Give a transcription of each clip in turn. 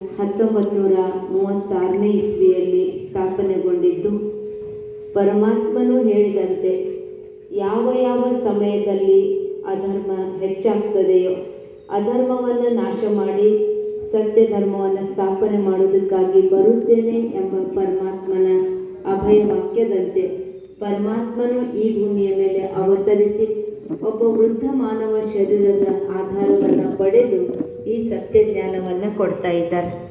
ಹತ್ತೊಂಬತ್ತು ನೂರ ಮೂವತ್ತಾರನೇ ಇಸ್ವಿಯಲ್ಲಿ ಸ್ಥಾಪನೆಗೊಂಡಿದ್ದು, ಪರಮಾತ್ಮನು ಹೇಳಿದಂತೆ ಯಾವ ಯಾವ ಸಮಯದಲ್ಲಿ ಅಧರ್ಮ ಹೆಚ್ಚಾಗ್ತದೆಯೋ ಅಧರ್ಮವನ್ನು ನಾಶ ಮಾಡಿ ಸತ್ಯ ಧರ್ಮವನ್ನು ಸ್ಥಾಪನೆ ಮಾಡುವುದಕ್ಕಾಗಿ ಬರುತ್ತೇನೆ ಎಂಬ ಪರಮಾತ್ಮನ ಅಭಯ ವಾಕ್ಯದಂತೆ ಪರಮಾತ್ಮನು ಈ ಭೂಮಿಯ ಮೇಲೆ ಅವತರಿಸಿ ಒಬ್ಬ ವೃದ್ಧ ಮಾನವ ಶರೀರದ ಆಧಾರವನ್ನು ಪಡೆದು ಈ ಸತ್ಯ ಜ್ಞಾನವನ್ನು ಕೊಡ್ತಾ ಇದ್ದಾರೆ.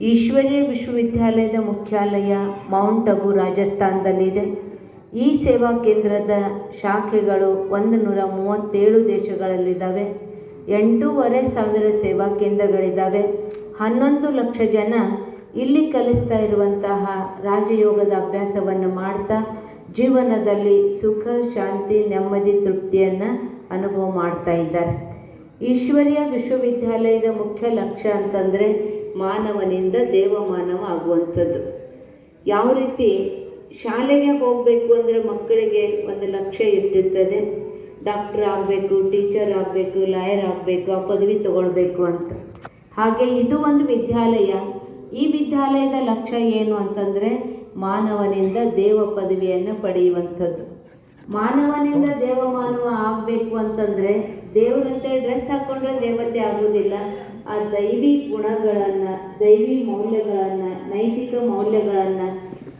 ಈಶ್ವರ್ಯ ವಿಶ್ವವಿದ್ಯಾಲಯದ ಮುಖ್ಯಾಲಯ ಮೌಂಟ್ ಅಬು ರಾಜಸ್ಥಾನದಲ್ಲಿದೆ. ಈ ಸೇವಾ ಕೇಂದ್ರದ ಶಾಖೆಗಳು ಒಂದು ನೂರ ಮೂವತ್ತೇಳು ದೇಶಗಳಲ್ಲಿದ್ದಾವೆ. ಎಂಟೂವರೆ ಸಾವಿರ ಸೇವಾ ಕೇಂದ್ರಗಳಿದ್ದಾವೆ. ಹನ್ನೊಂದು ಲಕ್ಷ ಜನ ಇಲ್ಲಿ ಕಲಿಸ್ತಾ ಇರುವಂತಹ ರಾಜಯೋಗದ ಅಭ್ಯಾಸವನ್ನು ಮಾಡ್ತಾ ಜೀವನದಲ್ಲಿ ಸುಖ, ಶಾಂತಿ, ನೆಮ್ಮದಿ, ತೃಪ್ತಿಯನ್ನು ಅನುಭವ ಮಾಡ್ತಾ ಇದ್ದಾರೆ. ಈಶ್ವರ್ಯ ವಿಶ್ವವಿದ್ಯಾಲಯದ ಮುಖ್ಯ ಲಕ್ಷ್ಯ ಅಂತಂದರೆ ಮಾನವನಿಂದ ದೇವಮಾನವ ಆಗುವಂಥದ್ದು. ಯಾವ ರೀತಿ ಶಾಲೆಗೆ ಹೋಗಬೇಕು ಅಂದರೆ ಮಕ್ಕಳಿಗೆ ಒಂದು ಲಕ್ಷ್ಯ ಇರ್ತಿರ್ತದೆ ಡಾಕ್ಟರ್ ಆಗಬೇಕು, ಟೀಚರ್ ಆಗಬೇಕು, ಲಾಯರ್ ಆಗಬೇಕು, ಆ ಪದವಿ ತಗೊಳ್ಬೇಕು ಅಂತ. ಹಾಗೆ ಇದು ಒಂದು ವಿದ್ಯಾಲಯ. ಈ ವಿದ್ಯಾಲಯದ ಲಕ್ಷ್ಯ ಏನು ಅಂತಂದರೆ ಮಾನವನಿಂದ ದೇವ ಪದವಿಯನ್ನು ಪಡೆಯುವಂಥದ್ದು. ಮಾನವನಿಂದ ದೇವಮಾನವ ಆಗಬೇಕು ಅಂತಂದರೆ ದೇವರಂತೆ ಡ್ರೆಸ್ ಹಾಕೊಂಡ್ರೆ ದೇವತೆ ಆಗೋದಿಲ್ಲ. ಆ ದೈವಿ ಗುಣಗಳನ್ನು, ದೈವಿ ಮೌಲ್ಯಗಳನ್ನು, ನೈತಿಕ ಮೌಲ್ಯಗಳನ್ನು,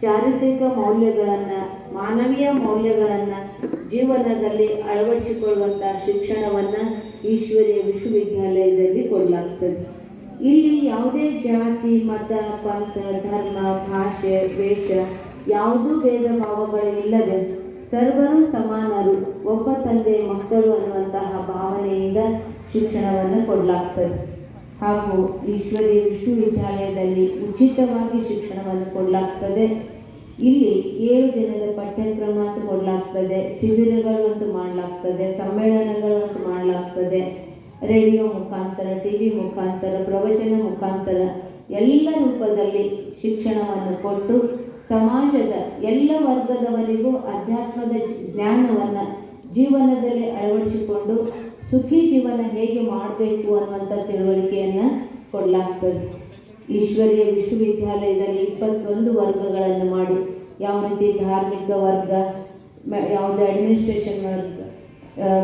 ಚಾರಿತ್ರಿಕ ಮೌಲ್ಯಗಳನ್ನು, ಮಾನವೀಯ ಮೌಲ್ಯಗಳನ್ನು ಜೀವನದಲ್ಲಿ ಅಳವಡಿಸಿಕೊಳ್ಳುವಂಥ ಶಿಕ್ಷಣವನ್ನು ಈಶ್ವರೀಯ ವಿಶ್ವವಿದ್ಯಾಲಯದಲ್ಲಿ ಕೊಡಲಾಗ್ತದೆ. ಇಲ್ಲಿ ಯಾವುದೇ ಜಾತಿ, ಮತ, ಪಂಥ, ಧರ್ಮ, ಭಾಷೆ ವೇಷ ಯಾವುದೂ ಭೇದ ಭಾವಗಳಿಲ್ಲದೆ ಸರ್ವರು ಸಮಾನರು. ಒಬ್ಬ ತಂದೆ ಮಕ್ಕಳು ಅನ್ನುವಂತಹ ಭಾವನೆಯಿಂದ ಶಿಕ್ಷಣವನ್ನು ಕೊಡಲಾಗ್ತದೆ. ಹಾಗೂ ಈಶ್ವರೀಯ ವಿಶ್ವವಿದ್ಯಾಲಯದಲ್ಲಿ ಉಚಿತವಾಗಿ ಶಿಕ್ಷಣವನ್ನು ಕೊಡಲಾಗ್ತದೆ. ಇಲ್ಲಿ ಏಳು ದಿನದ ಪಠ್ಯಕ್ರಮ ಅಂತ ಕೊಡಲಾಗ್ತದೆ. ಶಿಬಿರಗಳಂತೂ ಮಾಡಲಾಗ್ತದೆ. ಸಮ್ಮೇಳನಗಳಂತೂ ಮಾಡಲಾಗ್ತದೆ. ರೇಡಿಯೋ ಮುಖಾಂತರ ಟಿ ವಿ ಮುಖಾಂತರ, ಪ್ರವಚನ ಮುಖಾಂತರ ಎಲ್ಲ ರೂಪದಲ್ಲಿ ಶಿಕ್ಷಣವನ್ನು ಕೊಟ್ಟು ಸಮಾಜದ ಎಲ್ಲ ವರ್ಗದವರಿಗೂ ಅಧ್ಯಾತ್ಮದ ಜ್ಞಾನವನ್ನು ಜೀವನದಲ್ಲಿ ಅಳವಡಿಸಿಕೊಂಡು ಸುಖಿ ಜೀವನ ಹೇಗೆ ಮಾಡಬೇಕು ಅನ್ನುವಂಥ ತಿಳುವಳಿಕೆಯನ್ನು ಕೊಡಲಾಗ್ತದೆ. ಈಶ್ವರೀಯ ವಿಶ್ವವಿದ್ಯಾಲಯದಲ್ಲಿ ಇಪ್ಪತ್ತೊಂದು ವರ್ಗಗಳನ್ನು ಮಾಡಿ, ಯಾವ ರೀತಿ ಧಾರ್ಮಿಕ ವರ್ಗ ಯಾವುದೇ ಅಡ್ಮಿನಿಸ್ಟ್ರೇಷನ್ ವರ್ಗ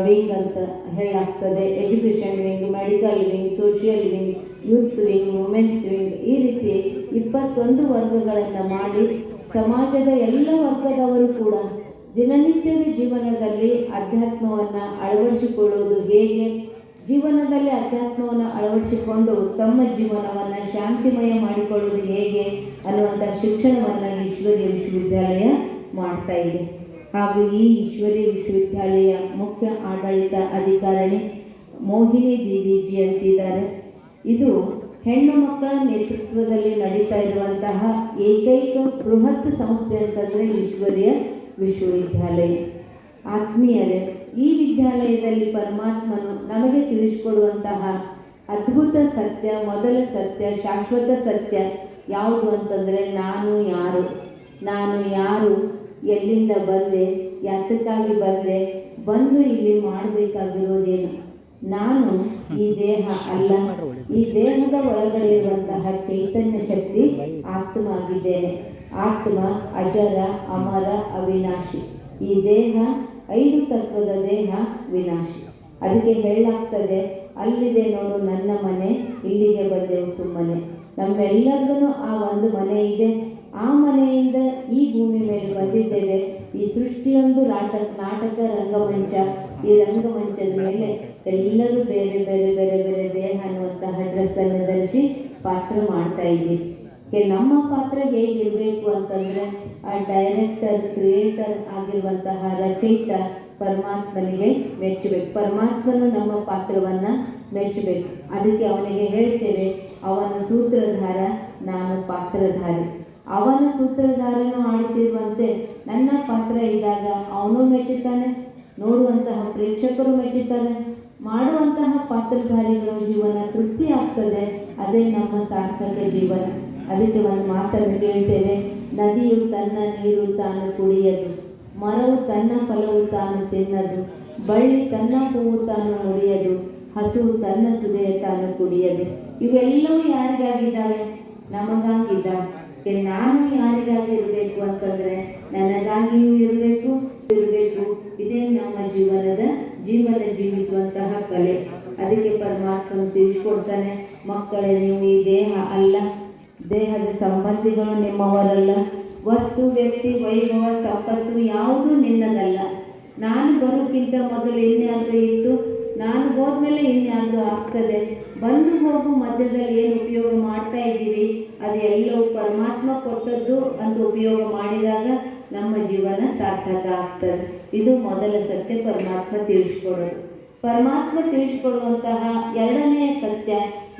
ವಿಂಗ್ ಅಂತ ಹೇಳಲಾಗ್ತದೆ education wing medical wing social wing youth wing women's wing ಈ ರೀತಿ ಇಪ್ಪತ್ತೊಂದು ವರ್ಗಗಳನ್ನು ಮಾಡಿ ಸಮಾಜದ ಎಲ್ಲ ವರ್ಗದವರು ಕೂಡ ದಿನನಿತ್ಯದ ಜೀವನದಲ್ಲಿ ಅಧ್ಯಾತ್ಮವನ್ನು ಅಳವಡಿಸಿಕೊಳ್ಳುವುದು ಹೇಗೆ? ಜೀವನದಲ್ಲಿ ಅಧ್ಯಾತ್ಮವನ್ನು ಅಳವಡಿಸಿಕೊಂಡು ತಮ್ಮ ಜೀವನವನ್ನು ಶಾಂತಿಮಯ ಮಾಡಿಕೊಳ್ಳುವುದು ಹೇಗೆ ಅನ್ನುವಂಥ ಶಿಕ್ಷಣವನ್ನು ಈಶ್ವರೀಯ ವಿಶ್ವವಿದ್ಯಾಲಯ ಮಾಡ್ತಾ ಇದೆ. ಹಾಗೂ ಈ ಈಶ್ವರೀಯ ವಿಶ್ವವಿದ್ಯಾಲಯ ಮುಖ್ಯ ಆಡಳಿತ ಅಧಿಕಾರಿಣಿ ಮೋಹಿನಿ ಜಿ ಅಂತಿದ್ದಾರೆ ಇದು ಹೆಣ್ಣು ಮಕ್ಕಳ ನೇತೃತ್ವದಲ್ಲಿ ನಡೀತಾ ಇರುವಂತಹ ಏಕೈಕ ಬೃಹತ್ ಸಂಸ್ಥೆ ಅಂತಂದರೆ ಈಶ್ವರ್ಯ ವಿಶ್ವವಿದ್ಯಾಲಯ. ಆತ್ಮೀಯರೇ, ಈ ವಿದ್ಯಾಲಯದಲ್ಲಿ ಪರಮಾತ್ಮನು ನಮಗೆ ತಿಳಿಸಿಕೊಡುವಂತಹ ಅದ್ಭುತ ಸತ್ಯ, ಮೊದಲ ಸತ್ಯ, ಶಾಶ್ವತ ಸತ್ಯ ಯಾವುದು ಅಂತಂದರೆ ನಾನು ಯಾರು? ನಾನು ಯಾರು? ಎಲ್ಲಿಂದ ಬಂದೆ? ಯಾತಕ್ಕಾಗಿ ಬಂದೆ? ಬಂದು ಇಲ್ಲಿ ಮಾಡಬೇಕಾಗಿರೋದೇನು? ನಾನು ಈ ದೇಹ ಅಲ್ಲ. ಈ ದೇಹದ ಒಳಗಡೆ ಇರುವಂತಹ ಚೈತನ್ಯ ಶಕ್ತಿ ಆತ್ಮ ಆಗಿದ್ದೇನೆ ಆತ್ಮ, ಅಜರ, ಅಮರ, ಅವಿನಾಶಿ. ಈ ದೇಹ, ಐದು ತತ್ವದ ದೇಹ, ವಿನಾಶಿ. ಅದಕ್ಕೆ ಹೇಳಲಾಗ್ತದೆ, ಅಲ್ಲಿದೆ ನೋಡು ನನ್ನ ಮನೆ, ಇಲ್ಲಿಗೆ ಬಂದೆವು ಸುಮ್ಮನೆ. ನಮ್ಮೆಲ್ಲರಿಗೂ ಆ ಒಂದು ಮನೆ ಇದೆ. ಆ ಮನೆಯಿಂದ ಈ ಭೂಮಿ ಮೇಲೆ ಬಂದಿದ್ದೇವೆ. ಈ ಸೃಷ್ಟಿಯೊಂದು ನಾಟಕ ನಾಟಕ ರಂಗಮಂಚ. ಈ ರಂಗಮಂಚದ ಮೇಲೆ ಎಲ್ಲರೂ ಬೇರೆ ಬೇರೆ ಬೇರೆ ಬೇರೆ ದೇಹ ಅನ್ನುವಂತಹ ಡ್ರೆಸ್ಸನ್ನು ಧರಿಸಿ ಪಾತ್ರ ಮಾಡ್ತಾ ಇದ್ದೀವಿ. ನಮ್ಮ ಪಾತ್ರ ಹೇಗಿರಬೇಕು ಅಂತಂದ್ರೆ ಆ ಡೈರೆಕ್ಟರ್ ಕ್ರಿಯೇಟರ್ ಆಗಿರುವಂತಹ ರಚಯಿತ ಪರಮಾತ್ಮನಿಗೆ ಮೆಚ್ಚಬೇಕು. ಪರಮಾತ್ಮನು ನಮ್ಮ ಪಾತ್ರವನ್ನ ಮೆಚ್ಚಬೇಕು. ಅದಕ್ಕೆ ಅವನಿಗೆ ಹೇಳ್ತೇವೆ, ಅವನ ಸೂತ್ರಧಾರ ನಾನು ಪಾತ್ರಧಾರಿ. ಅವನ ಸೂತ್ರಧಾರನು ಆಡಿಸಿರುವಂತೆ ನನ್ನ ಪಾತ್ರ ಇದ್ದಾಗ ಅವನು ಮೆಚ್ಚುತ್ತಾನೆ ನೋಡುವಂತಹ ಪ್ರೇಕ್ಷಕರು ಮೆಚ್ಚುತ್ತಾರೆ ಮಾಡುವಂತಹ ಪಾತ್ರಧಾರಿಗಳ ಜೀವನ ತೃಪ್ತಿ ಆಗ್ತದೆ, ಅದೇ ನಮ್ಮ ಸಾರ್ಥಕ ಜೀವನ. ಅದಕ್ಕೆ ಒಂದು ಮಾತನ್ನು ಕೇಳ್ತೇವೆ ನದಿಯು ತನ್ನ ನೀರು ತಾನು ಕುಡಿಯದು, ಮರವು ತನ್ನ ಫಲವು ತಾನು ತಿನ್ನದು, ಬಳ್ಳಿ ತನ್ನ ಹೂವು ತಾನು ಮುಡಿಯದು, ಹಸು ತನ್ನ ಸುದೆಯ ತಾನು ಕುಡಿಯದು. ಇವೆಲ್ಲವೂ ಯಾರಿಗಾಗಿದ್ದಾವೆ? ನಮಗಾಗಿದ್ದಾವೆ. ನಾನು ಯಾರಿಗಾಗಿ ಇರಬೇಕು ಅಂತಂದ್ರೆ ನನಗಾಗಿಯೂ ಇರಬೇಕು ಇರಬೇಕು. ಇದೇ ನಮ್ಮ ಜೀವನದ ಜೀವನ ಜೀವಿಸುವಂತಹ ಕಲೆ. ಅದಕ್ಕೆ ಪರಮಾತ್ಮ ತಿಳಿಸ್ಕೊಡ್ತಾನೆ, ಮಕ್ಕಳೇ, ನೀವು ಈ ದೇಹ ಅಲ್ಲ. ದೇಹದ ಸಂಬಂಧಿಗಳು ನಿಮ್ಮವರಲ್ಲ. ವಸ್ತು, ವ್ಯಕ್ತಿ, ವೈಭವ, ಸಂಪತ್ತು ಯಾವುದೂ ನಿನ್ನದಲ್ಲ. ನಾನು ಬರೋಕ್ಕಿಂತ ಮೊದಲು ಇನ್ಯಾದರೂ ಇತ್ತು. ನಾನು ಹೋದ್ಮೇಲೆ ಇನ್ಯಾದರೂ ಆಗ್ತದೆ. ಬಂದು ಹೋಗು ಮಧ್ಯದಲ್ಲಿ ಏನು ಉಪಯೋಗ ಮಾಡ್ತಾ ಇದ್ದೀವಿ? ಅದು ಎಲ್ಲವೂ ಪರಮಾತ್ಮ ಕೊಟ್ಟದ್ದು ಅಂತ ಉಪಯೋಗ ಮಾಡಿದಾಗ ನಮ್ಮ ಜೀವನ ಸಾರ್ಥಕ ಆಗ್ತದೆ. ಇದು ಮೊದಲ ಸತ್ಯ ಪರಮಾತ್ಮ ತಿಳಿಸ್ಕೊಡೋದು. ಪರಮಾತ್ಮ ತಿಳಿಸ್ಕೊಡುವಂತಹ ಎರಡನೆಯ ಸತ್ಯ,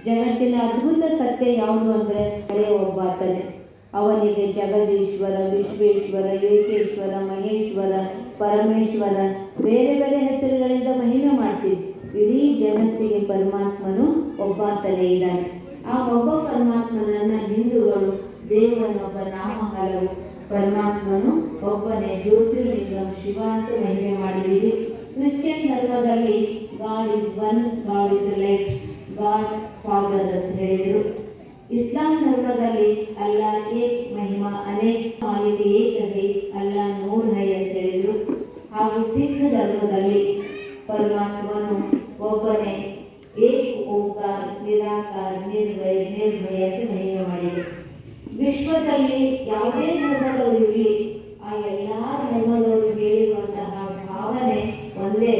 ಜಗತ್ತಿನ ಅದ್ಭುತ ಸತ್ಯ ಯಾವುದು ಅಂದರೆ ಹಳೆಯ ಒಬ್ಬಾತನೆ. ಅವನಿಗೆ ಜಗದೀಶ್ವರ, ವಿಶ್ವೇಶ್ವರ, ಏಕೇಶ್ವರ, ಮಹೇಶ್ವರ, ಪರಮೇಶ್ವರ ಬೇರೆ ಬೇರೆ ಹೆಸರುಗಳಿಂದ ಮಹಿಮೆ ಮಾಡ್ತೀವಿ. ಇಡೀ ಜಗತ್ತಿಗೆ ಪರಮಾತ್ಮನು ಒಬ್ಬಾತನೇ ಇದ್ದಾನೆ. ಆ ಒಬ್ಬ ಪರಮಾತ್ಮನನ್ನ ಹಲವು ಪರಮಾತ್ಮನು ಒಬ್ಬನೇ ಜ್ಯೋತಿರ್ಲಿಂಗ ಶಿವ ಅಂತ ಮಹಿಮೆ ಮಾಡಿದ್ದೀವಿ. ಕ್ರಿಶ್ಚಿಯನ್ ಧರ್ಮದಲ್ಲಿ God is one God is light God father ಅಂತ ಹೇಳಿದರು. ಇಸ್ಲಾಂ ಧರ್ಮದಲ್ಲಿ ಅಲ್ಲ ಏಕ್ ಮಹಿಮಾ, ಅನೇಕ ಮಾಹಿತಿ ಏಕ ಅಲ್ಲ ಅಲ್ಲಾ ನೂರ್ ಹೈ ಅಂತ ಹೇಳಿದರು. ಹಾಗೂ ಸಿಖ್ ಧರ್ಮದಲ್ಲಿ ಪರಮಾತ್ಮನು ಒಬ್ಬನೇ ಏಕ್ ಓಂಕಾರ, ನಿರಾಕಾರ, ನಿರ್ಭಯ ನಿರ್ಭಯ ಅಂತ ಮಹಿಮೆ ಮಾಡಿದರು. ವಿಶ್ವದಲ್ಲಿ ಯಾವುದೇ ಧರ್ಮದವರು ಇರಲಿ ಆ ಎಲ್ಲ ಧರ್ಮದವರು ಹೇಳಿರುವಂತಹ ಭಾವನೆ ಒಂದೇ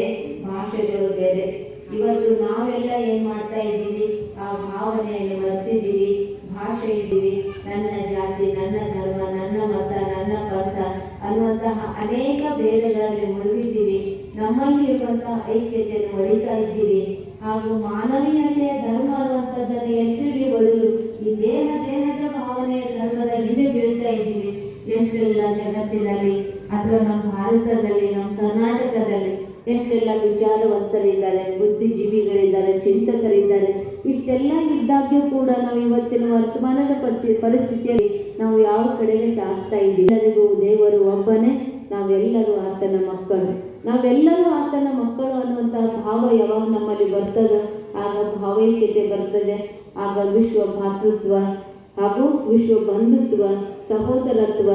ಭಾಷೆಗಳು ಬೇರೆ ಇವತ್ತು ನಾವೆಲ್ಲ ಏನ್ ಮಾಡ್ತಾ ಇದ್ದೀವಿ? ಆ ಭಾವನೆಯಲ್ಲಿ ಬರ್ತಿದ್ದೀವಿ ಭಾಷೆ ಇದ್ದೀವಿ. ನನ್ನ ಜಾತಿ, ನನ್ನ ಧರ್ಮ, ನನ್ನ ಮತ, ನನ್ನ ಪಂಥ ಅನ್ನುವಂತಹ ಅನೇಕ ಭೇದಗಳಲ್ಲಿ ಮುಳುಗಿದ್ದೀವಿ. ನಮ್ಮಲ್ಲಿ ಇರುವಂತಹ ಐಕ್ಯತೆಯನ್ನು ಹೊಡಿತಾ ಇದ್ದೀವಿ. ಹಾಗೂ ಮಾನವೀಯತೆಯ ಧರ್ಮ ಅನ್ನುವಂಥದ್ದನ್ನು ಎತ್ತಿಡಿಯುವ ಬದಲು ಈ ದೇಹ, ದೇಹದ ಭಾವನೆಯ ಧರ್ಮದ ಹಿಂದೆ ಬೀಳ್ತಾ ಇದ್ದೀವಿ. ಎಷ್ಟೆಲ್ಲ ಜಗತ್ತಿನಲ್ಲಿ ಅಥವಾ ನಮ್ಮ ಭಾರತದಲ್ಲಿ, ನಮ್ಮ ಕರ್ನಾಟಕದಲ್ಲಿ ಎಷ್ಟೆಲ್ಲ ವಿಚಾರವಂತರಿದ್ದಾರೆ, ಬುದ್ಧಿಜೀವಿಗಳಿದ್ದಾರೆ, ಚಿಂತಕರಿದ್ದಾರೆ, ಇಷ್ಟೆಲ್ಲ ಇದ್ದಾಗ್ಯೂ ಕೂಡ ನಾವು ಇವತ್ತಿನ ವರ್ತಮಾನದ ಪರಿ ಪರಿಸ್ಥಿತಿಯಲ್ಲಿ ನಾವು ಯಾವ ಕಡೆಗೆ ಸಾಗ್ತಾ ಇದ್ದೀವಿ? ಎಲ್ಲರಿಗೂ ದೇವರು ಒಬ್ಬನೇ, ನಾವೆಲ್ಲರೂ ಆತನ ಮಕ್ಕಳು. ನಾವೆಲ್ಲರೂ ಆತನ ಮಕ್ಕಳು ಅನ್ನುವಂತಹ ಭಾವ ಯಾವಾಗ ನಮ್ಮಲ್ಲಿ ಬರ್ತದೋ ಆಗ ಭಾವೈಕ್ಯತೆ ಬರ್ತದೆ, ಆಗ ವಿಶ್ವ ಭಾತೃತ್ವ ಹಾಗೂ ವಿಶ್ವ ಬಂಧುತ್ವ, ಸಹೋದರತ್ವ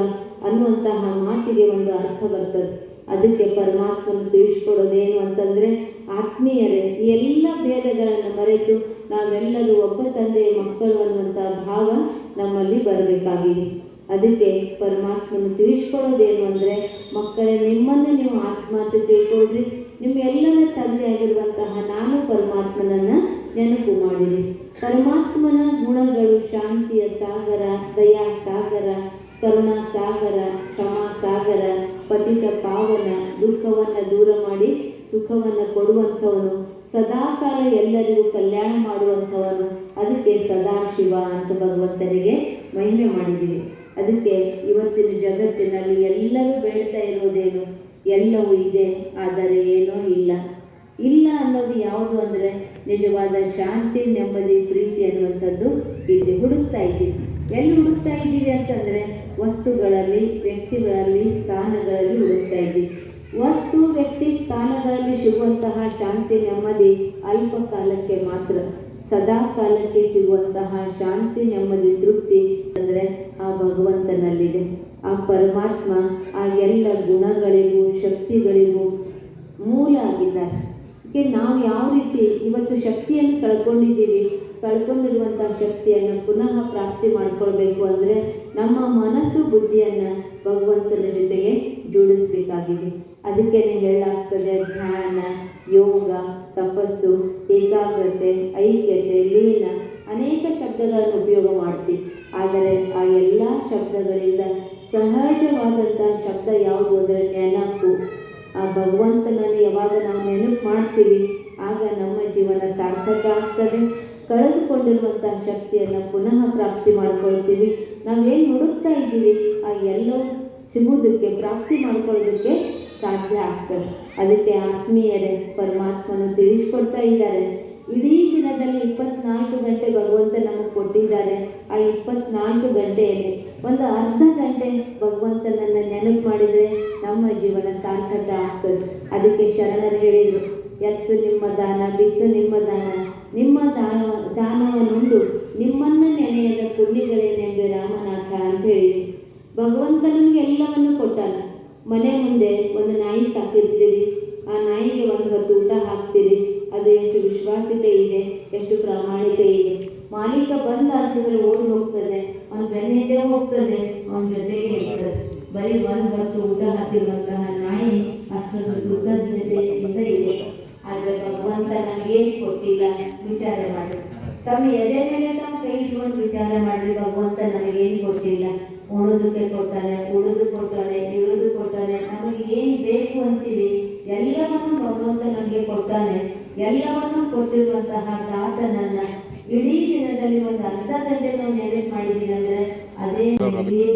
ಅನ್ನುವಂತಹ ಮಾತಿಗೆ ಒಂದು ಅರ್ಥ ಬರ್ತದೆ. ಅದಕ್ಕೆ ಪರಮಾತ್ಮನು ತಿಳಿಸ್ಕೊಡೋದೇನು ಅಂತಂದ್ರೆ, ಆತ್ಮೀಯರೇ ಎಲ್ಲ ಭೇದಗಳನ್ನು ಮರೆತು ನಾವೆಲ್ಲರೂ ಒಬ್ಬ ತಂದೆಯ ಮಕ್ಕಳು ಅನ್ನುವಂಥ ಭಾವ ನಮ್ಮಲ್ಲಿ ಬರಬೇಕಾಗಿದೆ. ಅದಕ್ಕೆ ಪರಮಾತ್ಮನ ತಿಳಿಸ್ಕೊಳ್ಳೋದೇನು ಅಂದರೆ, ಮಕ್ಕಳೇ, ನಿಮ್ಮನ್ನು ನೀವು ಆತ್ಮಹತ್ಯೆ ತಿಳ್ಕೊಳ್ರಿ. ನಿಮ್ಮೆಲ್ಲರ ತಂದೆಯಾಗಿರುವಂತಹ ನಾನು ಪರಮಾತ್ಮನನ್ನ ನೆನಪು ಮಾಡಿರಿ ಪರಮಾತ್ಮನ ಗುಣಗಳು ಶಾಂತಿಯ ಸಾಗರ, ದಯಾ ಸಾಗರ, ಕರುಣಾ ಸಾಗರ, ಕ್ಷಮಾ ಸಾಗರ, ಪತಿತ ಪಾವನ, ದುಃಖವನ್ನು ದೂರ ಮಾಡಿ ಸುಖವನ್ನು ಕೊಡುವಂಥವನು. ಸದಾಕಾಲ ಎಲ್ಲರಿಗೂ ಕಲ್ಯಾಣ ಮಾಡುವಂಥವನು. ಅದಕ್ಕೆ ಸದಾಶಿವ ಅಂತ ಭಗವಂತನಿಗೆ ಮಹಿಮೆ ಮಾಡಿದ್ದೀವಿ. ಅದಕ್ಕೆ ಇವತ್ತಿನ ಜಗತ್ತಿನಲ್ಲಿ ಎಲ್ಲರೂ ಬೆಳೀತಾ ಇರೋದೇನು? ಎಲ್ಲವೂ ಇದೆ, ಆದರೆ ಏನೋ ಇಲ್ಲ. ಇಲ್ಲ ಅನ್ನೋದು ಯಾವುದು ಅಂದರೆ ನಿಜವಾದ ಶಾಂತಿ, ನೆಮ್ಮದಿ, ಪ್ರೀತಿ ಅನ್ನುವಂಥದ್ದು ಇಲ್ಲಿ ಹುಡುಕ್ತಾ ಇದ್ದೀವಿ. ಎಲ್ಲಿ ಹುಡುಕ್ತಾ ಇದ್ದೀವಿ ಅಂತಂದರೆ ವಸ್ತುಗಳಲ್ಲಿ, ವ್ಯಕ್ತಿಗಳಲ್ಲಿ, ಸ್ಥಾನಗಳಲ್ಲಿ ಹುಡುಕ್ತಾ ಇದ್ದೀವಿ. ವಸ್ತು, ವ್ಯಕ್ತಿ, ಸ್ಥಾನಗಳಲ್ಲಿ ಸಿಗುವಂತಹ ಶಾಂತಿ, ನೆಮ್ಮದಿ ಅಲ್ಪ ಕಾಲಕ್ಕೆ ಮಾತ್ರ. ಸದಾ ಕಾಲಕ್ಕೆ ಸಿಗುವಂತಹ ಶಾಂತಿ, ನೆಮ್ಮದಿ, ತೃಪ್ತಿ ಅಂದರೆ ಆ ಭಗವಂತನಲ್ಲಿದೆ. ಆ ಪರಮಾತ್ಮ ಆ ಎಲ್ಲ ಗುಣಗಳಿಗೂ ಶಕ್ತಿಗಳಿಗೂ ಮೂಲ ಆಗಿದ್ದಾರೆ ನಾವು ಯಾವ ರೀತಿ ಇವತ್ತು ಶಕ್ತಿಯನ್ನು ಕಳ್ಕೊಂಡಿದ್ದೀವಿ, ಕಳ್ಕೊಂಡಿರುವಂತಹ ಶಕ್ತಿಯನ್ನು ಪುನಃ ಪ್ರಾಪ್ತಿ ಮಾಡ್ಕೊಳ್ಬೇಕು ಅಂದರೆ ನಮ್ಮ ಮನಸ್ಸು ಬುದ್ಧಿಯನ್ನು ಭಗವಂತನ ಜೊತೆಗೆ ಜೋಡಿಸ್ಬೇಕಾಗಿದೆ. ಅದಕ್ಕೆ ಹೇಳಲಾಗ್ತದೆ ಧ್ಯಾನ, ಯೋಗ, ತಪಸ್ಸು, ಏಕಾಗ್ರತೆ, ಐಕ್ಯತೆ, ಲೀನ ಅನೇಕ ಶಬ್ದಗಳನ್ನು ಉಪಯೋಗ ಮಾಡ್ತೀವಿ. ಆದರೆ ಆ ಎಲ್ಲ ಶಬ್ದಗಳಿಂದ ಸಹಜವಾದಂತಹ ಶಬ್ದ ಯಾವುದು ಅಂದರೆ ನೆನಪು. ಆ ಭಗವಂತನನ್ನು ಯಾವಾಗ ನಾವು ನೆನಪು ಮಾಡ್ತೀವಿ, ಆಗ ನಮ್ಮ ಜೀವನ ಸಾರ್ಥಕ ಆಗ್ತದೆ. ಕಳೆದುಕೊಂಡಿರುವಂತಹ ಶಕ್ತಿಯನ್ನು ಪುನಃ ಪ್ರಾಪ್ತಿ ಮಾಡ್ಕೊಳ್ತೀವಿ. ನಾವೇನು ಹುಡುಕ್ತಾ ಇದ್ದೀವಿ, ಆ ಎಲ್ಲವೂ ಸಿಗುವುದಕ್ಕೆ, ಪ್ರಾಪ್ತಿ ಮಾಡ್ಕೊಳ್ಳೋದಕ್ಕೆ ಸಾಧ್ಯ ಆಗ್ತದೆ. ಅದಕ್ಕೆ ಆತ್ಮೀಯರೇ, ಪರಮಾತ್ಮನು ತಿಳಿಸ್ಕೊಡ್ತಾ ಇದ್ದಾರೆ. ಇಡೀ ದಿನದಲ್ಲಿ ಇಪ್ಪತ್ನಾಲ್ಕು ಗಂಟೆ ಭಗವಂತ ನಮಗೆ ಕೊಟ್ಟಿದ್ದಾರೆ. ಆ ಇಪ್ಪತ್ನಾಲ್ಕು ಗಂಟೆಯಲ್ಲಿ ಒಂದು ಅರ್ಧ ಗಂಟೆ ಭಗವಂತನನ್ನು ನೆನಪು ಮಾಡಿದರೆ ನಮ್ಮ ಜೀವನ ಸಾರ್ಥಕ ಆಗ್ತದೆ. ಅದಕ್ಕೆ ಶರಣರು ಹೇಳಿದರು, ಎತ್ತು ನಿಮ್ಮ ದಾನ, ಬಿತ್ತು ನಿಮ್ಮ ದಾನ. ನಿಮ್ಮ ದಾನ, ದಾನವನ್ನುಂಡು ನಿಮ್ಮನ್ನು ನೆನೆಯದ ಪುಣ್ಯಗಳೇನೆಂಬೆ ರಾಮನಾಥ ಅಂತ ಹೇಳಿ ಭಗವಂತ ನಮಗೆ ಎಲ್ಲವನ್ನು ಕೊಟ್ಟಾನ. ಮನೆ ಮುಂದೆ ಒಂದು ನಾಯಿ ಸಾಕಿರ್ತೀರಿ ಆ ನಾಯಿಗೆ ಒಂದು ಹೊತ್ತು ಊಟ ಹಾಕ್ತೀರಿ. ಅದು ಎಷ್ಟು ವಿಶ್ವಾಸತೆ ಇದೆ, ಎಷ್ಟು ಪ್ರಾಮಾಣಿಕತೆ ಇದೆ. ಮಾಲೀಕ ಬಂದ ಅಂತಂದ್ರೆ ಓಡಿ ಹೋಗ್ತದೆ. ಅವನ ಬೆನ್ನಿಂದೆ ಹೋಗ್ತದೆ. ಅವನ ಜೊತೆಗೆ ಇರ್ತದೆ. ಬರೀ ಒಂದು ಹೊತ್ತು ಊಟ ಹಾಕಿರುವಂತಹ ನಾಯಿ ಅಷ್ಟೊಂದು ಕೃತಜ್ಞತೆಯಿಂದ ಇದೆ ಆದರೆ ಭಗವಂತ ನಮಗೇನು ಕೊಟ್ಟಿಲ್ಲ? ವಿಚಾರ ಮಾಡಿ. ತಮ್ಮ ಎದೆ ಮೇಲೆ ತಮ್ಮ ಕೈ ಇಟ್ಕೊಂಡು ವಿಚಾರ ಮಾಡಿರಿ ಭಗವಂತ ನನಗೇನು ಕೊಟ್ಟಿಲ್ಲ? ಉಣೋದಕ್ಕೆ ಕೊಟ್ಟಾನೆ ಉಳಿದು ಕೊಟ್ಟಾನೆ ಇಳಿದು ಕೊಟ್ಟಾನೆ ನಮಗೆ ಏನು ಬೇಕು ಅಂತೀವಿ ಎಲ್ಲವನ್ನು ಭಗವಂತ ನಮಗೆ ಕೊಟ್ಟಾನೆ ಎಲ್ಲವನ್ನು ಕೊಟ್ಟಿರುವಂತಹ ದಾತನನ್ನ ಇಡೀ ದಿನದಲ್ಲಿ ಒಂದು ಅರ್ಧ ಗಂಟೆ ನಾವು ನೆನಪು ಮಾಡಿದೀವಿ ಅಂದ್ರೆ ಅದೇ ನಮಗೆ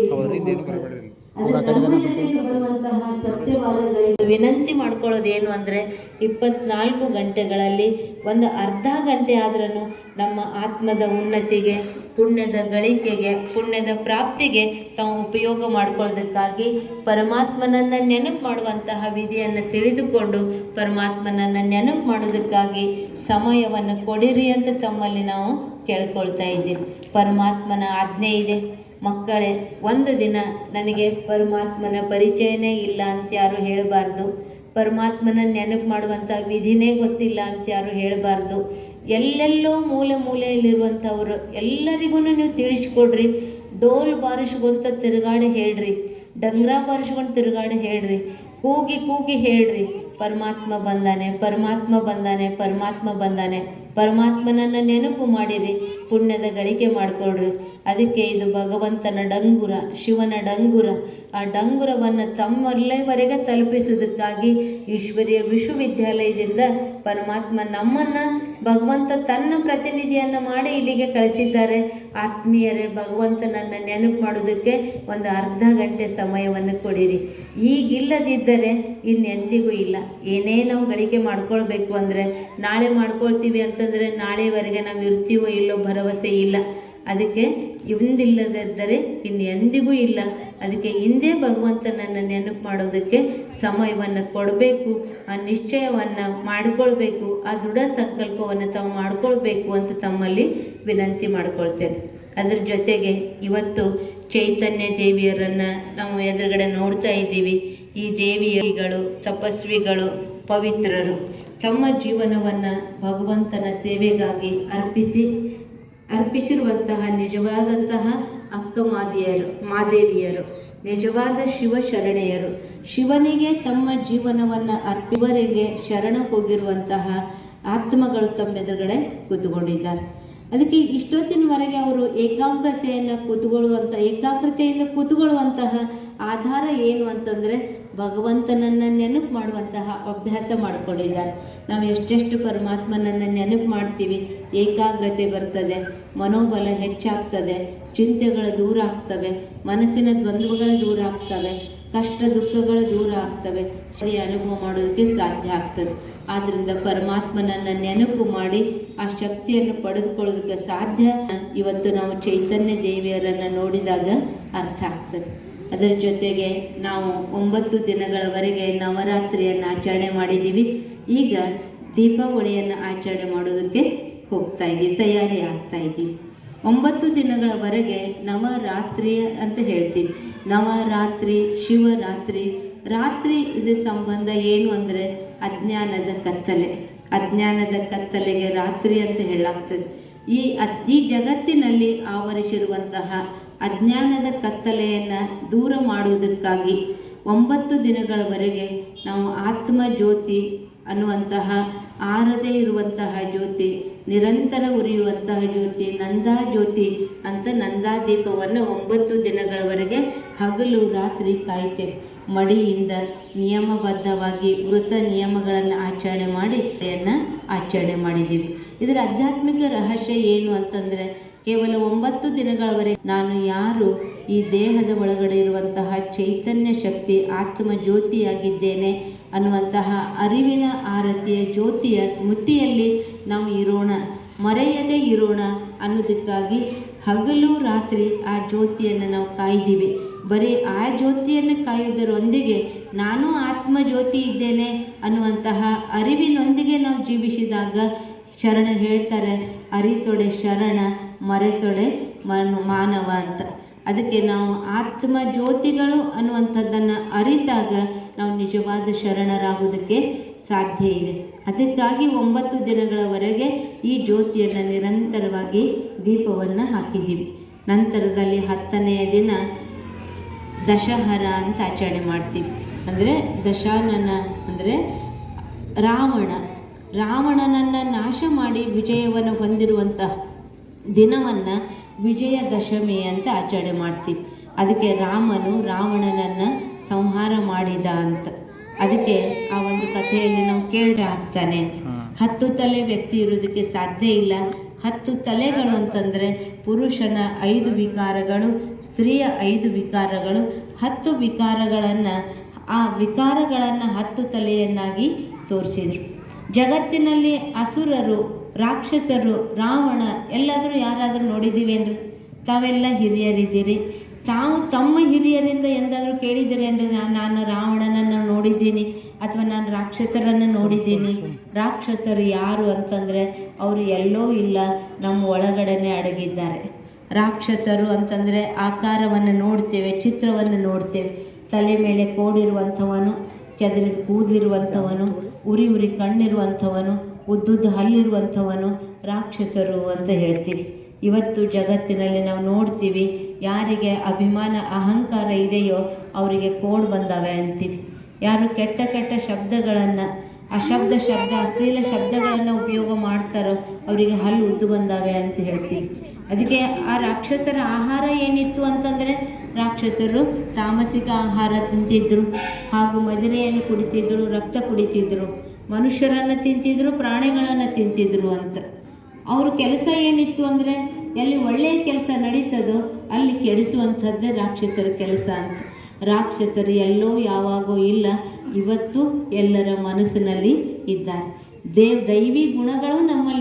ಅದ್ರ ನಮ್ಮ ಜೊತೆಗೆ ಬರುವಂತಹ ಸತ್ಯವಾದಗಳಿಗೆ ವಿನಂತಿ ಮಾಡ್ಕೊಳ್ಳೋದು ಏನು ಅಂದರೆ ಇಪ್ಪತ್ನಾಲ್ಕು ಗಂಟೆಗಳಲ್ಲಿ, ಒಂದು ಅರ್ಧ ಗಂಟೆ ಆದ್ರೂ ನಮ್ಮ ಆತ್ಮದ ಉನ್ನತಿಗೆ, ಪುಣ್ಯದ ಗಳಿಕೆಗೆ, ಪುಣ್ಯದ ಪ್ರಾಪ್ತಿಗೆ ತಾವು ಉಪಯೋಗ ಮಾಡ್ಕೊಳ್ಳೋದಕ್ಕಾಗಿ ಪರಮಾತ್ಮನನ್ನು ನೆನಪು ಮಾಡುವಂತಹ ವಿಧಿಯನ್ನು ತಿಳಿದುಕೊಂಡು ಪರಮಾತ್ಮನನ್ನು ನೆನಪು ಮಾಡೋದಕ್ಕಾಗಿ ಸಮಯವನ್ನು ಕೊಡಿರಿ ಅಂತ ತಮ್ಮಲ್ಲಿ ನಾವು ಕೇಳ್ಕೊಳ್ತಾ ಇದ್ದೀವಿ. ಪರಮಾತ್ಮನ ಆಜ್ಞೆ ಇದೆ. ಮಕ್ಕಳೇ, ಒಂದು ದಿನ ನನಗೆ ಪರಮಾತ್ಮನ ಪರಿಚಯನೇ ಇಲ್ಲ ಅಂತ ಯಾರು ಹೇಳಬಾರ್ದು. ಪರಮಾತ್ಮನ ನೆನಪು ಮಾಡುವಂಥ ವಿಧಿನೇ ಗೊತ್ತಿಲ್ಲ ಅಂತ ಯಾರು ಹೇಳಬಾರ್ದು. ಎಲ್ಲೆಲ್ಲೋ ಮೂಲೆ ಮೂಲೆಯಲ್ಲಿರುವಂಥವ್ರು ಎಲ್ಲರಿಗೂ ನೀವು ತಿಳಿಸ್ಕೊಡ್ರಿ. ಡೋಲ್ ಬಾರಿಸ್ಕೊಂತ ತಿರುಗಾಡಿ ಹೇಳ್ರಿ. ಡಂಗ್ರ ಬಾರಿಸ್ಕೊಂಡು ತಿರುಗಾಡಿ ಹೇಳ್ರಿ. ಕೂಗಿ ಕೂಗಿ ಹೇಳ್ರಿ. ಪರಮಾತ್ಮ ಬಂದಾನೆ ಪರಮಾತ್ಮ ಬಂದಾನೆ ಪರಮಾತ್ಮ ಬಂದಾನೆ. ಪರಮಾತ್ಮನನ್ನು ನೆನಪು ಮಾಡಿರಿ. ಪುಣ್ಯದ ಗಳಿಕೆ ಮಾಡಿಕೊಡ್ರಿ ಅದಕ್ಕೆ ಇದು ಭಗವಂತನ ಡಂಗುರ, ಶಿವನ ಡಂಗುರ. ಆ ಡಂಗುರವನ್ನು ತಮ್ಮಲ್ಲೇವರೆಗೆ ತಲುಪಿಸುವುದಕ್ಕಾಗಿ ಈಶ್ವರಿಯ ವಿಶ್ವವಿದ್ಯಾಲಯದಿಂದ ಪರಮಾತ್ಮ ನಮ್ಮನ್ನು, ಭಗವಂತ ತನ್ನ ಪ್ರತಿನಿಧಿಯನ್ನು ಮಾಡಿ ಇಲ್ಲಿಗೆ ಕಳಿಸಿದ್ದಾರೆ. ಆತ್ಮೀಯರೇ ಭಗವಂತನನ್ನು ನೆನಪು ಮಾಡೋದಕ್ಕೆ ಒಂದು ಅರ್ಧ ಗಂಟೆ ಸಮಯವನ್ನು ಕೊಡಿರಿ. ಈಗಿಲ್ಲದಿದ್ದರೆ ಇನ್ನೆಂದಿಗೂ ಇಲ್ಲ. ಏನೇ ನಾವು ಗಳಿಕೆ ಮಾಡ್ಕೊಳ್ಬೇಕು ಅಂದರೆ ನಾಳೆ ಮಾಡ್ಕೊಳ್ತೀವಿ ಅಂತಂದರೆ ನಾಳೆವರೆಗೆ ನಾವು ಇರ್ತೀವೋ ಇಲ್ಲೋ ಭರವಸೆ ಇಲ್ಲ. ಅದಕ್ಕೆ ಇಂದಿಲ್ಲದಿದ್ದರೆ ಇನ್ನು ಎಂದಿಗೂ ಇಲ್ಲ. ಅದಕ್ಕೆ ಹಿಂದೆ ಭಗವಂತನನ್ನು ನೆನಪು ಮಾಡೋದಕ್ಕೆ ಸಮಯವನ್ನು ಕೊಡಬೇಕು, ಆ ನಿಶ್ಚಯವನ್ನು ಮಾಡಿಕೊಳ್ಬೇಕು, ಆ ದೃಢ ಸಂಕಲ್ಪವನ್ನು ತಾವು ಮಾಡಿಕೊಳ್ಬೇಕು ಅಂತ ತಮ್ಮಲ್ಲಿ ವಿನಂತಿ ಮಾಡ್ಕೊಳ್ತೇನೆ. ಅದರ ಜೊತೆಗೆ ಇವತ್ತು ಚೈತನ್ಯ ದೇವಿಯರನ್ನು ನಾವು ಎದುರುಗಡೆ ನೋಡ್ತಾ ಇದ್ದೀವಿ. ಈ ದೇವಿಯರಿಗಳು ತಪಸ್ವಿಗಳು, ಪವಿತ್ರರು, ತಮ್ಮ ಜೀವನವನ್ನು ಭಗವಂತನ ಸೇವೆಗಾಗಿ ಅರ್ಪಿಸಿ ಅರ್ಪಿಸಿರುವಂತಹ ನಿಜವಾದಂತಹ ಅಕ್ಕ ಮಾದಿಯರು ಮಾದೇವಿಯರು, ನಿಜವಾದ ಶಿವ ಶರಣೆಯರು ಶಿವನಿಗೆ ತಮ್ಮ ಜೀವನವನ್ನು ಅರ್ಪಿವರಿಗೆ ಶರಣ ಹೋಗಿರುವಂತಹ ಆತ್ಮಗಳು ತಮ್ಮೆದುರುಗಡೆ ಕೂತ್ಕೊಂಡಿದ್ದಾರೆ. ಅದಕ್ಕೆ ಇಷ್ಟೊತ್ತಿನವರೆಗೆ ಅವರು ಏಕಾಗ್ರತೆಯನ್ನು ಕೂತ್ಕೊಳ್ಳುವಂಥ ಏಕಾಗ್ರತೆಯಿಂದ ಕೂತ್ಕೊಳ್ಳುವಂತಹ ಆಧಾರ ಏನು ಅಂತಂದರೆ ಭಗವಂತನನ್ನು ನೆನಪು ಮಾಡುವಂತಹ ಅಭ್ಯಾಸ ಮಾಡಿಕೊಂಡಿದ್ದಾರೆ ನಾವು ಎಷ್ಟೆಷ್ಟು ಪರಮಾತ್ಮನನ್ನು ನೆನಪು ಮಾಡ್ತೀವಿ, ಏಕಾಗ್ರತೆ ಬರ್ತದೆ, ಮನೋಬಲ ಹೆಚ್ಚಾಗ್ತದೆ, ಚಿಂತೆಗಳು ದೂರ ಆಗ್ತವೆ, ಮನಸ್ಸಿನ ದ್ವಂದ್ವಗಳು ದೂರ ಆಗ್ತವೆ, ಕಷ್ಟ ದುಃಖಗಳು ದೂರ ಆಗ್ತವೆ, ಸರಿ ಅನುಭವ ಮಾಡೋದಕ್ಕೆ ಸಾಧ್ಯ ಆಗ್ತದೆ. ಆದ್ದರಿಂದ ಪರಮಾತ್ಮನನ್ನು ನೆನಪು ಮಾಡಿ ಆ ಶಕ್ತಿಯನ್ನು ಪಡೆದುಕೊಳ್ಳೋದಕ್ಕೆ ಸಾಧ್ಯ. ಇವತ್ತು ನಾವು ಚೈತನ್ಯ ದೇವಿಯರನ್ನು ನೋಡಿದಾಗ ಅರ್ಥ ಆಗ್ತದೆ. ಅದರ ಜೊತೆಗೆ ನಾವು ಒಂಬತ್ತು ದಿನಗಳವರೆಗೆ ನವರಾತ್ರಿಯನ್ನು ಆಚರಣೆ ಮಾಡಿದ್ದೀವಿ. ಈಗ ದೀಪಾವಳಿಯನ್ನು ಆಚರಣೆ ಮಾಡೋದಕ್ಕೆ ಹೋಗ್ತಾ ಇದ್ದೀವಿ, ತಯಾರಿ ಆಗ್ತಾ ಇದ್ದೀವಿ. ಒಂಬತ್ತು ದಿನಗಳವರೆಗೆ ನವರಾತ್ರಿ ಅಂತ ಹೇಳ್ತೀವಿ. ನವರಾತ್ರಿ, ಶಿವರಾತ್ರಿ, ರಾತ್ರಿ ಇದು ಸಂಬಂಧ ಏನು ಅಂದರೆ ಅಜ್ಞಾನದ ಕತ್ತಲೆ. ಅಜ್ಞಾನದ ಕತ್ತಲೆಗೆ ರಾತ್ರಿ ಅಂತ ಹೇಳಲಾಗ್ತದೆ. ಈ ಈ ಜಗತ್ತಿನಲ್ಲಿ ಆವರಿಸಿರುವಂತಹ ಅಜ್ಞಾನದ ಕತ್ತಲೆಯನ್ನು ದೂರ ಮಾಡುವುದಕ್ಕಾಗಿ ಒಂಬತ್ತು ದಿನಗಳವರೆಗೆ ನಾವು ಆತ್ಮ ಜ್ಯೋತಿ ಅನ್ನುವಂತಹ, ಆರದೇ ಇರುವಂತಹ ಜ್ಯೋತಿ, ನಿರಂತರ ಉರಿಯುವಂತಹ ಜ್ಯೋತಿ, ನಂದಾ ಜ್ಯೋತಿ ಅಂತ ನಂದಾ ದೀಪವನ್ನು ಒಂಬತ್ತು ದಿನಗಳವರೆಗೆ ಹಗಲು ರಾತ್ರಿ ಕಾಯ್ತೇವೆ ಮಡಿಯಿಂದ ನಿಯಮಬದ್ಧವಾಗಿ ವೃತ ನಿಯಮಗಳನ್ನು ಆಚರಣೆ ಮಾಡಿ ಆಚರಣೆ ಮಾಡಿದ್ದೀವಿ. ಇದರ ಆಧ್ಯಾತ್ಮಿಕ ರಹಸ್ಯ ಏನು ಅಂತಂದರೆ ಕೇವಲ ಒಂಬತ್ತು ದಿನಗಳವರೆಗೆ ನಾನು ಯಾರು ಈ ದೇಹದ ಒಳಗಡೆ ಇರುವಂತಹ ಚೈತನ್ಯ ಶಕ್ತಿ ಆತ್ಮ ಜ್ಯೋತಿಯಾಗಿದ್ದೇನೆ ಅನ್ನುವಂತಹ ಅರಿವಿನ ಆರತಿಯ ಜ್ಯೋತಿಯ ಸ್ಮೃತಿಯಲ್ಲಿ ನಾವು ಇರೋಣ, ಮರೆಯದೇ ಇರೋಣ ಅನ್ನೋದಕ್ಕಾಗಿ ಹಗಲು ರಾತ್ರಿ ಆ ಜ್ಯೋತಿಯನ್ನು ನಾವು ಕಾಯ್ದೀವಿ. ಬರೀ ಆ ಜ್ಯೋತಿಯನ್ನು ಕಾಯುವುದರೊಂದಿಗೆ ನಾನು ಆತ್ಮ ಜ್ಯೋತಿ ಇದ್ದೇನೆ ಅನ್ನುವಂತಹ ಅರಿವಿನೊಂದಿಗೆ ನಾವು ಜೀವಿಸಿದಾಗ ಶರಣ ಹೇಳ್ತಾರೆ, ಅರಿತೊಡೆ ಶರಣ. ಮರೆತೊಡೆ ಮನು ಮಾನವ ಅಂತ. ಅದಕ್ಕೆ ನಾವು ಆತ್ಮ ಜ್ಯೋತಿಗಳು ಅನ್ನುವಂಥದ್ದನ್ನು ಅರಿತಾಗ ನಾವು ನಿಜವಾದ ಶರಣರಾಗುವುದಕ್ಕೆ ಸಾಧ್ಯ ಇದೆ. ಅದಕ್ಕಾಗಿ ಒಂಬತ್ತು ದಿನಗಳವರೆಗೆ ಈ ಜ್ಯೋತಿಯನ್ನು ನಿರಂತರವಾಗಿ ದೀಪವನ್ನು ಹಾಕಿದ್ದೀವಿ. ನಂತರದಲ್ಲಿ ಹತ್ತನೆಯ ದಿನ ದಶಹರ ಅಂತ ಆಚರಣೆ ಮಾಡ್ತೀವಿ. ಅಂದರೆ ದಶಾನನ ಅಂದರೆ ರಾವಣ. ರಾವಣನನ್ನು ನಾಶ ಮಾಡಿ ವಿಜಯವನ್ನು ಹೊಂದಿರುವಂತಹ ದಿನವನ್ನು ವಿಜಯದಶಮಿ ಅಂತ ಆಚರಣೆ ಮಾಡ್ತೀವಿ. ಅದಕ್ಕೆ ರಾಮನು ರಾವಣನನ್ನು ಸಂಹಾರ ಮಾಡಿದ ಅಂತ. ಅದಕ್ಕೆ ಆ ಒಂದು ಕಥೆಯಲ್ಲಿ ನಾವು ಕೇಳಿ ಆಗ್ತಾನೆ ಹತ್ತು ತಲೆ ವ್ಯಕ್ತಿ ಇರೋದಕ್ಕೆ ಸಾಧ್ಯ ಇಲ್ಲ. ಹತ್ತು ತಲೆಗಳು ಅಂತಂದರೆ ಪುರುಷನ ಐದು ವಿಕಾರಗಳು ಸ್ತ್ರೀಯ ಐದು ವಿಕಾರಗಳು. ಹತ್ತು ವಿಕಾರಗಳನ್ನು ಆ ವಿಕಾರಗಳನ್ನು ಹತ್ತು ತಲೆಯನ್ನಾಗಿ ತೋರಿಸಿದರು. ಜಗತ್ತಿನಲ್ಲಿ ಅಸುರರು ರಾಕ್ಷಸರು ರಾವಣ ಎಲ್ಲಾದರೂ ಯಾರಾದರೂ ನೋಡಿದ್ದೀವೇನು ತಾವೆಲ್ಲ ಹಿರಿಯರಿದ್ದೀರಿ. ತಾವು ತಮ್ಮ ಹಿರಿಯರಿಂದ ಎಂದಾದರೂ ಕೇಳಿದ್ದೀರಿ ಅಂದರೆ ನಾನು ನಾನು ರಾವಣನನ್ನು ನೋಡಿದ್ದೀನಿ ಅಥವಾ ನಾನು ರಾಕ್ಷಸರನ್ನು ನೋಡಿದ್ದೀನಿ. ರಾಕ್ಷಸರು ಯಾರು ಅಂತಂದರೆ ಅವರು ಎಲ್ಲೋ ಇಲ್ಲ ನಮ್ಮ ಒಳಗಡೆನೆ ಅಡಗಿದ್ದಾರೆ. ರಾಕ್ಷಸರು ಅಂತಂದರೆ ಆಕಾರವನ್ನು ನೋಡ್ತೇವೆ ಚಿತ್ರವನ್ನು ನೋಡ್ತೇವೆ. ತಲೆ ಮೇಲೆ ಕೋಡಿರುವಂಥವನು ಕೆದರಿದ ಕೂದಿರುವಂಥವನು ಉರಿ ಉರಿ ಕಣ್ಣಿರುವಂಥವನು ಉದ್ದುದ್ದ ಹಲ್ಲಿರುವಂಥವನು ರಾಕ್ಷಸರು ಅಂತ ಹೇಳ್ತೀವಿ. ಇವತ್ತು ಜಗತ್ತಿನಲ್ಲಿ ನಾವು ನೋಡ್ತೀವಿ, ಯಾರಿಗೆ ಅಭಿಮಾನ, ಅಹಂಕಾರ ಇದೆಯೋ ಅವರಿಗೆ ಕೋಡ್ ಬಂದವೆ ಅಂತೀವಿ. ಯಾರು ಕೆಟ್ಟ ಕೆಟ್ಟ ಶಬ್ದಗಳನ್ನು, ಅಶಬ್ದ ಶಬ್ದ, ಅಶ್ಲೀಲ ಶಬ್ದಗಳನ್ನು ಉಪಯೋಗ ಮಾಡ್ತಾರೋ ಅವರಿಗೆ ಹಲ್ಲು ಉದ್ದು ಬಂದಾವೆ ಅಂತ ಹೇಳ್ತೀವಿ. ಅದಕ್ಕೆ ಆ ರಾಕ್ಷಸರ ಆಹಾರ ಏನಿತ್ತು ಅಂತಂದರೆ ರಾಕ್ಷಸರು ತಾಮಸಿಕ ಆಹಾರ ತಿಂತಿದ್ರು, ಹಾಗೂ ಮದುವೆಯನ್ನು ಕುಡಿತಿದ್ರು, ರಕ್ತ ಕುಡಿತಿದ್ರು. ಮನುಷ್ಯರನ್ನು ತಿಂತಿದ್ರು, ಪ್ರಾಣಿಗಳನ್ನು ತಿಂತಿದ್ರು ಅಂತ. ಅವ್ರ ಕೆಲಸ ಏನಿತ್ತು ಅಂದರೆ, ಎಲ್ಲಿ ಒಳ್ಳೆಯ ಕೆಲಸ ನಡೀತದೋ ಅಲ್ಲಿ ಕೆಡಿಸುವಂಥದ್ದೇ ರಾಕ್ಷಸರ ಕೆಲಸ ಅಂತ. ರಾಕ್ಷಸರು ಎಲ್ಲೋ ಯಾವಾಗೋ ಇಲ್ಲ, ಇವತ್ತು ಎಲ್ಲರ ಮನಸ್ಸಿನಲ್ಲಿ ಇದ್ದಾರೆ. ದೇವ್ ದೈವಿ ಗುಣಗಳು ನಮ್ಮಲ್ಲಿದ್ದಾವೆ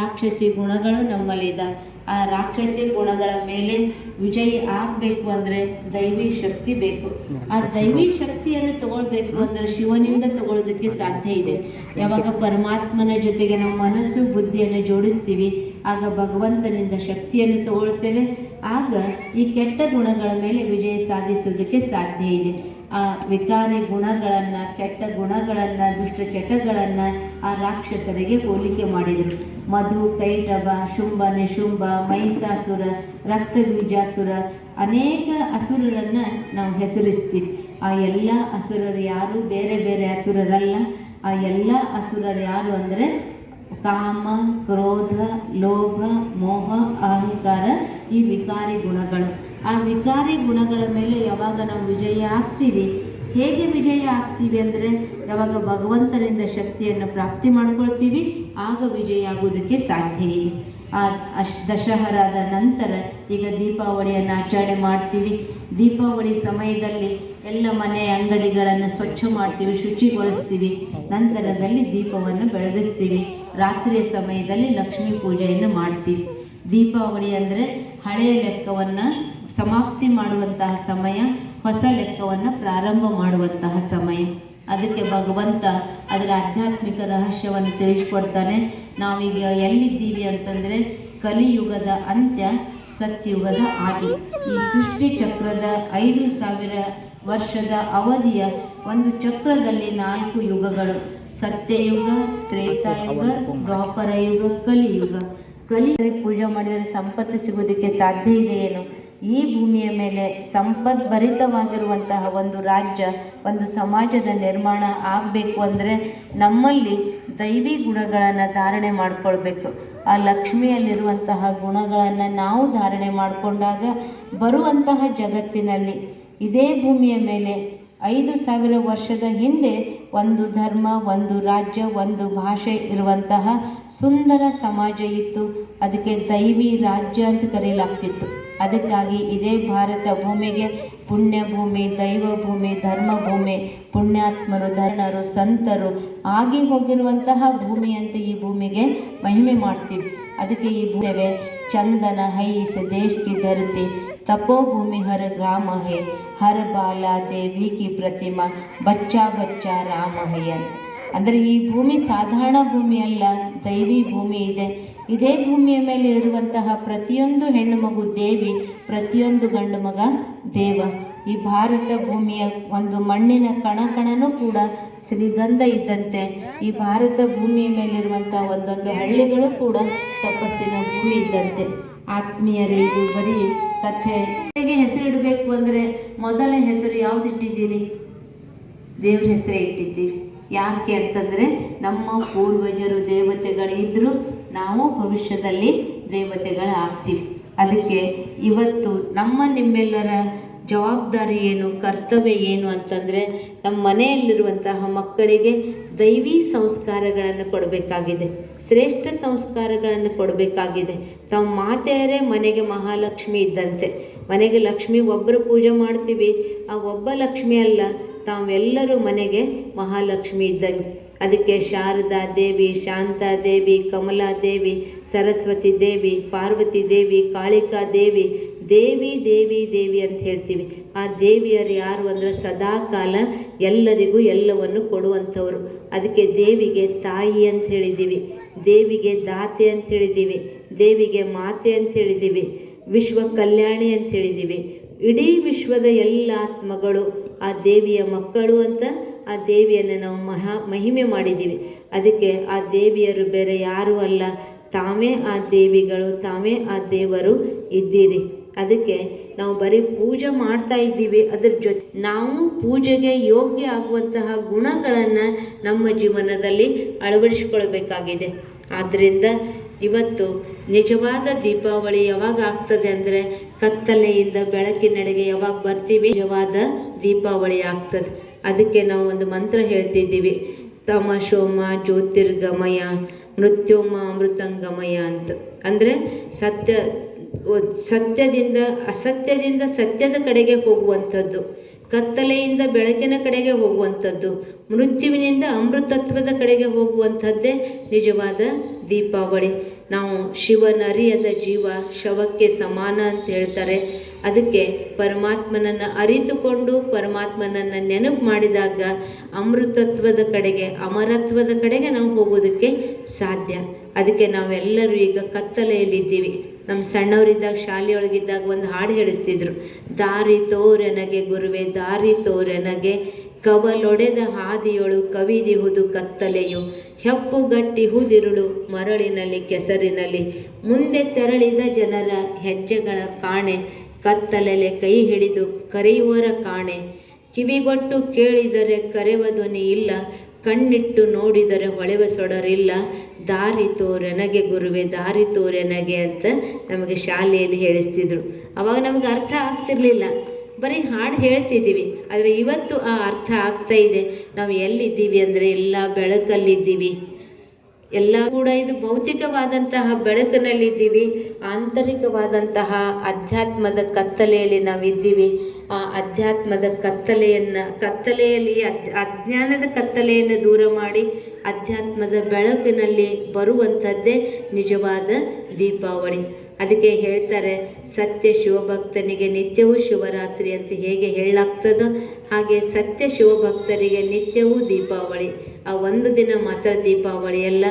ರಾಕ್ಷಸಿ ಗುಣಗಳು ನಮ್ಮಲ್ಲಿದ್ದಾವೆ ಆ ರಾಕ್ಷಸಿ ಗುಣಗಳ ಮೇಲೆ ವಿಜಯಿ ಆಗಬೇಕು ಅಂದರೆ ದೈವಿ ಶಕ್ತಿ ಬೇಕು. ಆ ದೈವಿ ಶಕ್ತಿಯನ್ನು ತಗೊಳ್ಬೇಕು ಅಂದರೆ ಶಿವನಿಂದ ತಗೊಳ್ಳೋದಕ್ಕೆ ಸಾಧ್ಯ ಇದೆ. ಯಾವಾಗ ಪರಮಾತ್ಮನ ಜೊತೆಗೆ ನಾವು ಮನಸ್ಸು, ಬುದ್ಧಿಯನ್ನು ಜೋಡಿಸ್ತೀವಿ, ಆಗ ಭಗವಂತನಿಂದ ಶಕ್ತಿಯನ್ನು ತಗೊಳ್ತೇವೆ. ಆಗ ಈ ಕೆಟ್ಟ ಗುಣಗಳ ಮೇಲೆ ವಿಜಯ ಸಾಧಿಸೋದಕ್ಕೆ ಸಾಧ್ಯ ಇದೆ. ಆ ವಿಕಾರಿ ಗುಣಗಳನ್ನು, ಕೆಟ್ಟ ಗುಣಗಳನ್ನು, ದುಷ್ಟ ಚಟಗಳನ್ನು ಆ ರಾಕ್ಷಸರಿಗೆ ಹೋಲಿಕೆ ಮಾಡಿದರು. ಮಧು ಕೈಟಭ ಶುಂಭ, ನಿಶುಂಭ, ಮಹಿಷಾಸುರ, ರಕ್ತಬೀಜಾಸುರ, ಅನೇಕ ಅಸುರರನ್ನು ನಾವು ಹೆಸರಿಸ್ತೀವಿ. ಆ ಎಲ್ಲ ಅಸುರರು ಯಾರು? ಬೇರೆ ಬೇರೆ ಅಸುರರಲ್ಲ. ಆ ಎಲ್ಲ ಅಸುರರು ಯಾರು ಅಂದರೆ ಕಾಮ, ಕ್ರೋಧ, ಲೋಭ, ಮೋಹ, ಅಹಂಕಾರ ಈ ವಿಕಾರಿ ಗುಣಗಳು. ಆ ವಿಕಾರಿ ಗುಣಗಳ ಮೇಲೆ ಯಾವಾಗ ನಾವು ವಿಜಯ ಆಗ್ತೀವಿ? ಹೇಗೆ ವಿಜಯ ಆಗ್ತೀವಿ ಅಂದರೆ ಯಾವಾಗ ಭಗವಂತನಿಂದ ಶಕ್ತಿಯನ್ನು ಪ್ರಾಪ್ತಿ ಮಾಡ್ಕೊಳ್ತೀವಿ, ಆಗ ವಿಜಯ ಆಗುವುದಕ್ಕೆ ಸಾಧ್ಯ ಆ ಅಶ್ ದಶಹರಾದ ನಂತರ ಈಗ ದೀಪಾವಳಿಯನ್ನು ಆಚರಣೆ ಮಾಡ್ತೀವಿ. ದೀಪಾವಳಿ ಸಮಯದಲ್ಲಿ ಎಲ್ಲ ಮನೆ ಅಂಗಡಿಗಳನ್ನು ಸ್ವಚ್ಛ ಮಾಡ್ತೀವಿ, ಶುಚಿಗೊಳಿಸ್ತೀವಿ. ನಂತರದಲ್ಲಿ ದೀಪವನ್ನು ಬೆಳಗಿಸ್ತೀವಿ. ರಾತ್ರಿಯ ಸಮಯದಲ್ಲಿ ಲಕ್ಷ್ಮೀ ಪೂಜೆಯನ್ನು ಮಾಡ್ತೀವಿ. ದೀಪಾವಳಿ ಅಂದರೆ ಹಳೆಯ ಲೆಕ್ಕವನ್ನು ಸಮಾಪ್ತಿ ಮಾಡುವಂತಹ ಸಮಯ ಹೊಸ ಲೆಕ್ಕವನ್ನು ಪ್ರಾರಂಭ ಮಾಡುವಂತಹ ಸಮಯ. ಅದಕ್ಕೆ ಭಗವಂತ ಅದರ ಆಧ್ಯಾತ್ಮಿಕ ರಹಸ್ಯವನ್ನು ತಿಳಿಸ್ಕೊಡ್ತಾನೆ. ನಾವೀಗ ಎಲ್ಲಿದ್ದೀವಿ ಅಂತಂದರೆ ಕಲಿಯುಗದ ಅಂತ್ಯ, ಸತ್ಯುಗದ ಆದಿ. ಈ ಸೃಷ್ಟಿ ಚಕ್ರದ ಐದು ಸಾವಿರ ವರ್ಷದ ಅವಧಿಯ ಒಂದು ಚಕ್ರದಲ್ಲಿ ನಾಲ್ಕು ಯುಗಗಳು. ಸತ್ಯಯುಗ, ತ್ರೇತಾಯುಗ ದ್ವಾಪರ ಯುಗ ಕಲಿಯುಗ. ಕಲಿ ಪೂಜೆ ಮಾಡಿದರೆ ಸಂಪತ್ತು ಸಿಗೋದಕ್ಕೆ ಸಾಧ್ಯ ಇದೆ ಏನು ಈ ಭೂಮಿಯ ಮೇಲೆ ಸಂಪದ್ಭರಿತವಾಗಿರುವಂತಹ ಒಂದು ರಾಜ್ಯ, ಒಂದು ಸಮಾಜದ ನಿರ್ಮಾಣ ಆಗಬೇಕು ಅಂದರೆ ನಮ್ಮಲ್ಲಿ ದೈವಿ ಗುಣಗಳನ್ನು ಧಾರಣೆ ಮಾಡಿಕೊಳ್ಬೇಕು. ಆ ಲಕ್ಷ್ಮಿಯಲ್ಲಿರುವಂತಹ ಗುಣಗಳನ್ನು ನಾವು ಧಾರಣೆ ಮಾಡಿಕೊಂಡಾಗ ಬರುವಂತಹ ಜಗತ್ತಿನಲ್ಲಿ ಇದೇ ಭೂಮಿಯ ಮೇಲೆ ಐದು ಸಾವಿರ ವರ್ಷದ ಹಿಂದೆ ಒಂದು ಧರ್ಮ, ಒಂದು ರಾಜ್ಯ, ಒಂದು ಭಾಷೆ ಇರುವಂತಹ ಸುಂದರ ಸಮಾಜ ಇತ್ತು. ಅದಕ್ಕೆ ದೈವಿ ರಾಜ್ಯ ಅಂತ ಕರೆಯಲಾಗ್ತಿತ್ತು ಅದಕ್ಕಾಗಿ ಇದೇ ಭಾರತ ಭೂಮಿಗೆ ಪುಣ್ಯ ಭೂಮಿ ದೈವ ಭೂಮಿ ಧರ್ಮ ಭೂಮಿ ಪುಣ್ಯಾತ್ಮರು ಧರ್ಣರು ಸಂತರು ಆಗಿ ಹೋಗಿರುವಂತಹ ಅಂತ ಈ ಭೂಮಿಗೆ ಮಹಿಮೆ ಮಾಡ್ತೀವಿ. ಅದಕ್ಕೆ ಈ ಭೂಮಿ ಚಂದನ ಹೈ ದೇಶ ಕಿ ಧರತಿ ತಪೋ ಭೂಮಿ ಹರ ಗ್ರಾಮ, ಹೇ, ಹರ ಬಾಲ, ದೇವಿ ಕಿ ಪ್ರತಿಮ, ಬಚ್ಚಾ ಬಚ್ಚಾ ರಾಮ, ಹೇ ಅಂದರೆ ಈ ಭೂಮಿ ಸಾಧಾರಣ ಭೂಮಿಯಲ್ಲ ದೈವಿ ಭೂಮಿ ಇದೆ. ಇದೇ ಭೂಮಿಯ ಮೇಲೆ ಇರುವಂತಹ ಪ್ರತಿಯೊಂದು ಹೆಣ್ಣು ಮಗು ದೇವಿ, ಪ್ರತಿಯೊಂದು ಗಂಡು ಮಗ ದೇವ. ಈ ಭಾರತ ಭೂಮಿಯ ಒಂದು ಮಣ್ಣಿನ ಕಣ ಕಣನೂ ಕೂಡ ಶ್ರೀಗಂಧ ಇದ್ದಂತೆ. ಈ ಭಾರತ ಭೂಮಿಯ ಮೇಲಿರುವಂಥ ಒಂದೊಂದು ಹಳ್ಳಿಗಳು ಕೂಡ ತಪಸ್ಸಿನ ಭೂಮಿ ಇದ್ದಂತೆ. ಆತ್ಮೀಯರೇ, ಇದು ಬರೀ ಕಥೆ. ಹೆಸರಿಡಬೇಕು ಅಂದರೆ ಮೊದಲ ಹೆಸರು ಯಾವ್ದು ಇಟ್ಟಿದ್ದೀರಿ ದೇವ್ರ ಹೆಸರೇ ಇಟ್ಟಿದ್ದೀರಿ. ಯಾಕೆ ಅಂತಂದರೆ ನಮ್ಮ ಪೂರ್ವಜರು, ದೇವತೆಗಳಿದ್ರು ನಾವು ಭವಿಷ್ಯದಲ್ಲಿ ದೇವತೆಗಳಾಗ್ತೀವಿ. ಅದಕ್ಕೆ ಇವತ್ತು ನಮ್ಮ ನಿಮ್ಮೆಲ್ಲರ ಜವಾಬ್ದಾರಿ ಏನು, ಕರ್ತವ್ಯ ಏನು ಅಂತಂದರೆ ನಮ್ಮ ಮನೆಯಲ್ಲಿರುವಂತಹ ಮಕ್ಕಳಿಗೆ ದೈವಿ ಸಂಸ್ಕಾರಗಳನ್ನು ಕೊಡಬೇಕಾಗಿದೆ. ಶ್ರೇಷ್ಠ ಸಂಸ್ಕಾರಗಳನ್ನು ಕೊಡಬೇಕಾಗಿದೆ. ತಮ್ಮ ಮಾತೆಯರೇ ಮನೆಗೆ ಮಹಾಲಕ್ಷ್ಮಿ ಇದ್ದಂತೆ. ಮನೆಗೆ ಲಕ್ಷ್ಮಿ ಒಬ್ಬರು ಪೂಜೆ ಮಾಡ್ತೀವಿ, ಆ ಒಬ್ಬ ಲಕ್ಷ್ಮಿ ಅಲ್ಲ, ತಾವೆಲ್ಲರೂ ಮನೆಗೆ ಮಹಾಲಕ್ಷ್ಮಿ ಇದ್ದಂಗೆ. ಅದಕ್ಕೆ ಶಾರದಾ ದೇವಿ, ಶಾಂತಾ ದೇವಿ, ಕಮಲಾ ದೇವಿ, ಸರಸ್ವತಿ ದೇವಿ, ಪಾರ್ವತಿ ದೇವಿ, ಕಾಳಿಕಾ ದೇವಿ ದೇವಿ ದೇವಿ ದೇವಿ ಅಂತ ಹೇಳ್ತೀವಿ. ಆ ದೇವಿಯರು ಯಾರು ಅಂದರೆ ಸದಾ ಕಾಲ ಎಲ್ಲರಿಗೂ ಎಲ್ಲವನ್ನು ಕೊಡುವಂಥವರು. ಅದಕ್ಕೆ ದೇವಿಗೆ ತಾಯಿ ಅಂತ ಹೇಳಿದ್ದೀವಿ, ದೇವಿಗೆ ದಾತೆ ಅಂತ ಹೇಳಿದ್ದೀವಿ, ದೇವಿಗೆ ಮಾತೆ ಅಂತ ಹೇಳಿದ್ದೀವಿ, ವಿಶ್ವ ಕಲ್ಯಾಣಿ ಅಂತ ಹೇಳಿದ್ದೀವಿ. ಇಡೀ ವಿಶ್ವದ ಎಲ್ಲ ಆತ್ಮಗಳು ಆ ದೇವಿಯ ಮಕ್ಕಳು ಅಂತ ಆ ದೇವಿಯನ್ನು ನಾವು ಮಹಾ ಮಹಿಮೆ ಮಾಡಿದ್ದೀವಿ. ಅದಕ್ಕೆ ಆ ದೇವಿಯರು ಬೇರೆ ಯಾರೂ ಅಲ್ಲ. ತಾವೇ ಆ ದೇವಿಗಳು, ತಾವೇ ಆ ದೇವರು ಇದ್ದೀರಿ. ಅದಕ್ಕೆ ನಾವು ಬರೀ ಪೂಜೆ ಮಾಡ್ತಾ ಇದ್ದೀವಿ. ಅದ್ರ ಜೊತೆ ನಾವು ಪೂಜೆಗೆ ಯೋಗ್ಯ ಆಗುವಂತಹ ಗುಣಗಳನ್ನು ನಮ್ಮ ಜೀವನದಲ್ಲಿ ಅಳವಡಿಸಿಕೊಳ್ಬೇಕಾಗಿದೆ ಆದ್ದರಿಂದ ಇವತ್ತು ನಿಜವಾದ ದೀಪಾವಳಿ ಯಾವಾಗ ಆಗ್ತದೆ ಅಂದರೆ ಕತ್ತಲೆಯಿಂದ ಬೆಳಕಿನಡೆಗೆ ಯಾವಾಗ ಬರ್ತೀವಿ? ನಿಜವಾದ ದೀಪಾವಳಿ ಆಗ್ತದೆ. ಅದಕ್ಕೆ ನಾವು ಒಂದು ಮಂತ್ರ ಹೇಳ್ತಿದ್ದೀವಿ. ತಮಶೋಮ ಜ್ಯೋತಿರ್ಗಮಯ, ಮೃತ್ಯೋಮ, ಅಮೃತಂಗಮಯ ಅಂತ. ಅಂದರೆ ಸತ್ಯ ಸತ್ಯದಿಂದ, ಅಸತ್ಯದಿಂದ ಸತ್ಯದ ಕಡೆಗೆ ಹೋಗುವಂಥದ್ದು. ಕತ್ತಲೆಯಿಂದ ಬೆಳಕಿನ ಕಡೆಗೆ ಹೋಗುವಂಥದ್ದು. ಮೃತ್ಯುವಿನಿಂದ ಅಮೃತತ್ವದ ಕಡೆಗೆ ಹೋಗುವಂಥದ್ದೇ ನಿಜವಾದ ದೀಪಾವಳಿ. ನಾವು ಶಿವನರಿಯದ ಜೀವ ಶವಕ್ಕೆ ಸಮಾನ ಅಂತ ಹೇಳ್ತಾರೆ. ಅದಕ್ಕೆ ಪರಮಾತ್ಮನನ್ನು ಅರಿತುಕೊಂಡು ಪರಮಾತ್ಮನನ್ನು ನೆನಪು ಮಾಡಿದಾಗ ಅಮೃತತ್ವದ ಕಡೆಗೆ, ಅಮರತ್ವದ ಕಡೆಗೆ ನಾವು ಹೋಗೋದಕ್ಕೆ ಸಾಧ್ಯ. ಅದಕ್ಕೆ ನಾವೆಲ್ಲರೂ ಈಗ ಕತ್ತಲೆಯಲ್ಲಿದ್ದೀವಿ. ನಮ್ಮ ಸಣ್ಣವರಿದ್ದಾಗ, ಶಾಲೆಯೊಳಗಿದ್ದಾಗ ಒಂದು ಹಾಡು ಹೇಳಿಸ್ತಿದ್ರು. ದಾರಿ ತೋರೆನಗೆ ಗುರುವೆ, ದಾರಿ ತೋರೆನಗೆ ಕವಲೊಡೆದ ಹಾದಿಯೊಳು ಕವಿದಿಹುದು ಕತ್ತಲೆಯು. ಹೆಪ್ಪುಗಟ್ಟಿಹುದಿರುಳು ಮರಳಿನಲ್ಲಿ ಕೆಸರಿನಲ್ಲಿ. ಮುಂದೆ ತೆರಳಿದ ಜನರ ಹೆಜ್ಜೆಗಳ ಕಾಣೆ. ಕತ್ತಲೆಲೆ ಕೈ ಹಿಡಿದು ಕರೆಯುವರ ಕಾಣೆ. ಕಿವಿಗೊಟ್ಟು ಕೇಳಿದರೆ ಕರೆವ ಧ್ವನಿ ಇಲ್ಲ, ಕಣ್ಣಿಟ್ಟು ನೋಡಿದರೆ ಹೊಳೆವ ಸೊಡರಿಲ್ಲ. ದಾರಿ ತೋರೆನಗೆ ಗುರುವೆ, ದಾರಿ ತೋರೆನಗೆ ಅಂತ ನಮಗೆ ಶಾಲೆಯಲ್ಲಿ ಹೇಳಿಸ್ತಿದ್ರು. ಅವಾಗ ನಮ್ಗೆ ಅರ್ಥ ಆಗ್ತಿರ್ಲಿಲ್ಲ. ಬರೀ ಹಾಡು ಹೇಳ್ತಿದ್ದೀವಿ, ಆದರೆ ಇವತ್ತು ಆ ಅರ್ಥ ಆಗ್ತಾ ಇದೆ. ನಾವು ಎಲ್ಲಿದ್ದೀವಿ ಅಂದರೆ ಎಲ್ಲ ಬೆಳಕಲ್ಲಿದ್ದೀವಿ. ಎಲ್ಲ ಕೂಡ ಇದು ಭೌತಿಕವಾದಂತಹ ಬೆಳಕಿನಲ್ಲಿದ್ದೀವಿ. ಆಂತರಿಕವಾದಂತಹ ಅಧ್ಯಾತ್ಮದ ಕತ್ತಲೆಯಲ್ಲಿ ನಾವಿದ್ದೀವಿ. ಆ ಅಧ್ಯಾತ್ಮದ ಕತ್ತಲೆಯನ್ನು, ಕತ್ತಲೆಯಲ್ಲಿ ಅಜ್ ಅಜ್ಞಾನದ ಕತ್ತಲೆಯನ್ನು ದೂರ ಮಾಡಿ ಅಧ್ಯಾತ್ಮದ ಬೆಳಕಿನಲ್ಲಿ ಬರುವಂಥದ್ದೇ ನಿಜವಾದ ದೀಪಾವಳಿ. ಅದಕ್ಕೆ ಹೇಳ್ತಾರೆ, ಸತ್ಯ ಶಿವಭಕ್ತನಿಗೆ ನಿತ್ಯವೂ ಶಿವರಾತ್ರಿ ಅಂತ ಹೇಗೆ ಹೇಳಲಾಗ್ತದೋ ಹಾಗೆ ಸತ್ಯ ಶಿವಭಕ್ತರಿಗೆ ನಿತ್ಯವೂ ದೀಪಾವಳಿ. ಆ ಒಂದು ದಿನ ಮಾತ್ರ ದೀಪಾವಳಿ ಅಲ್ಲ,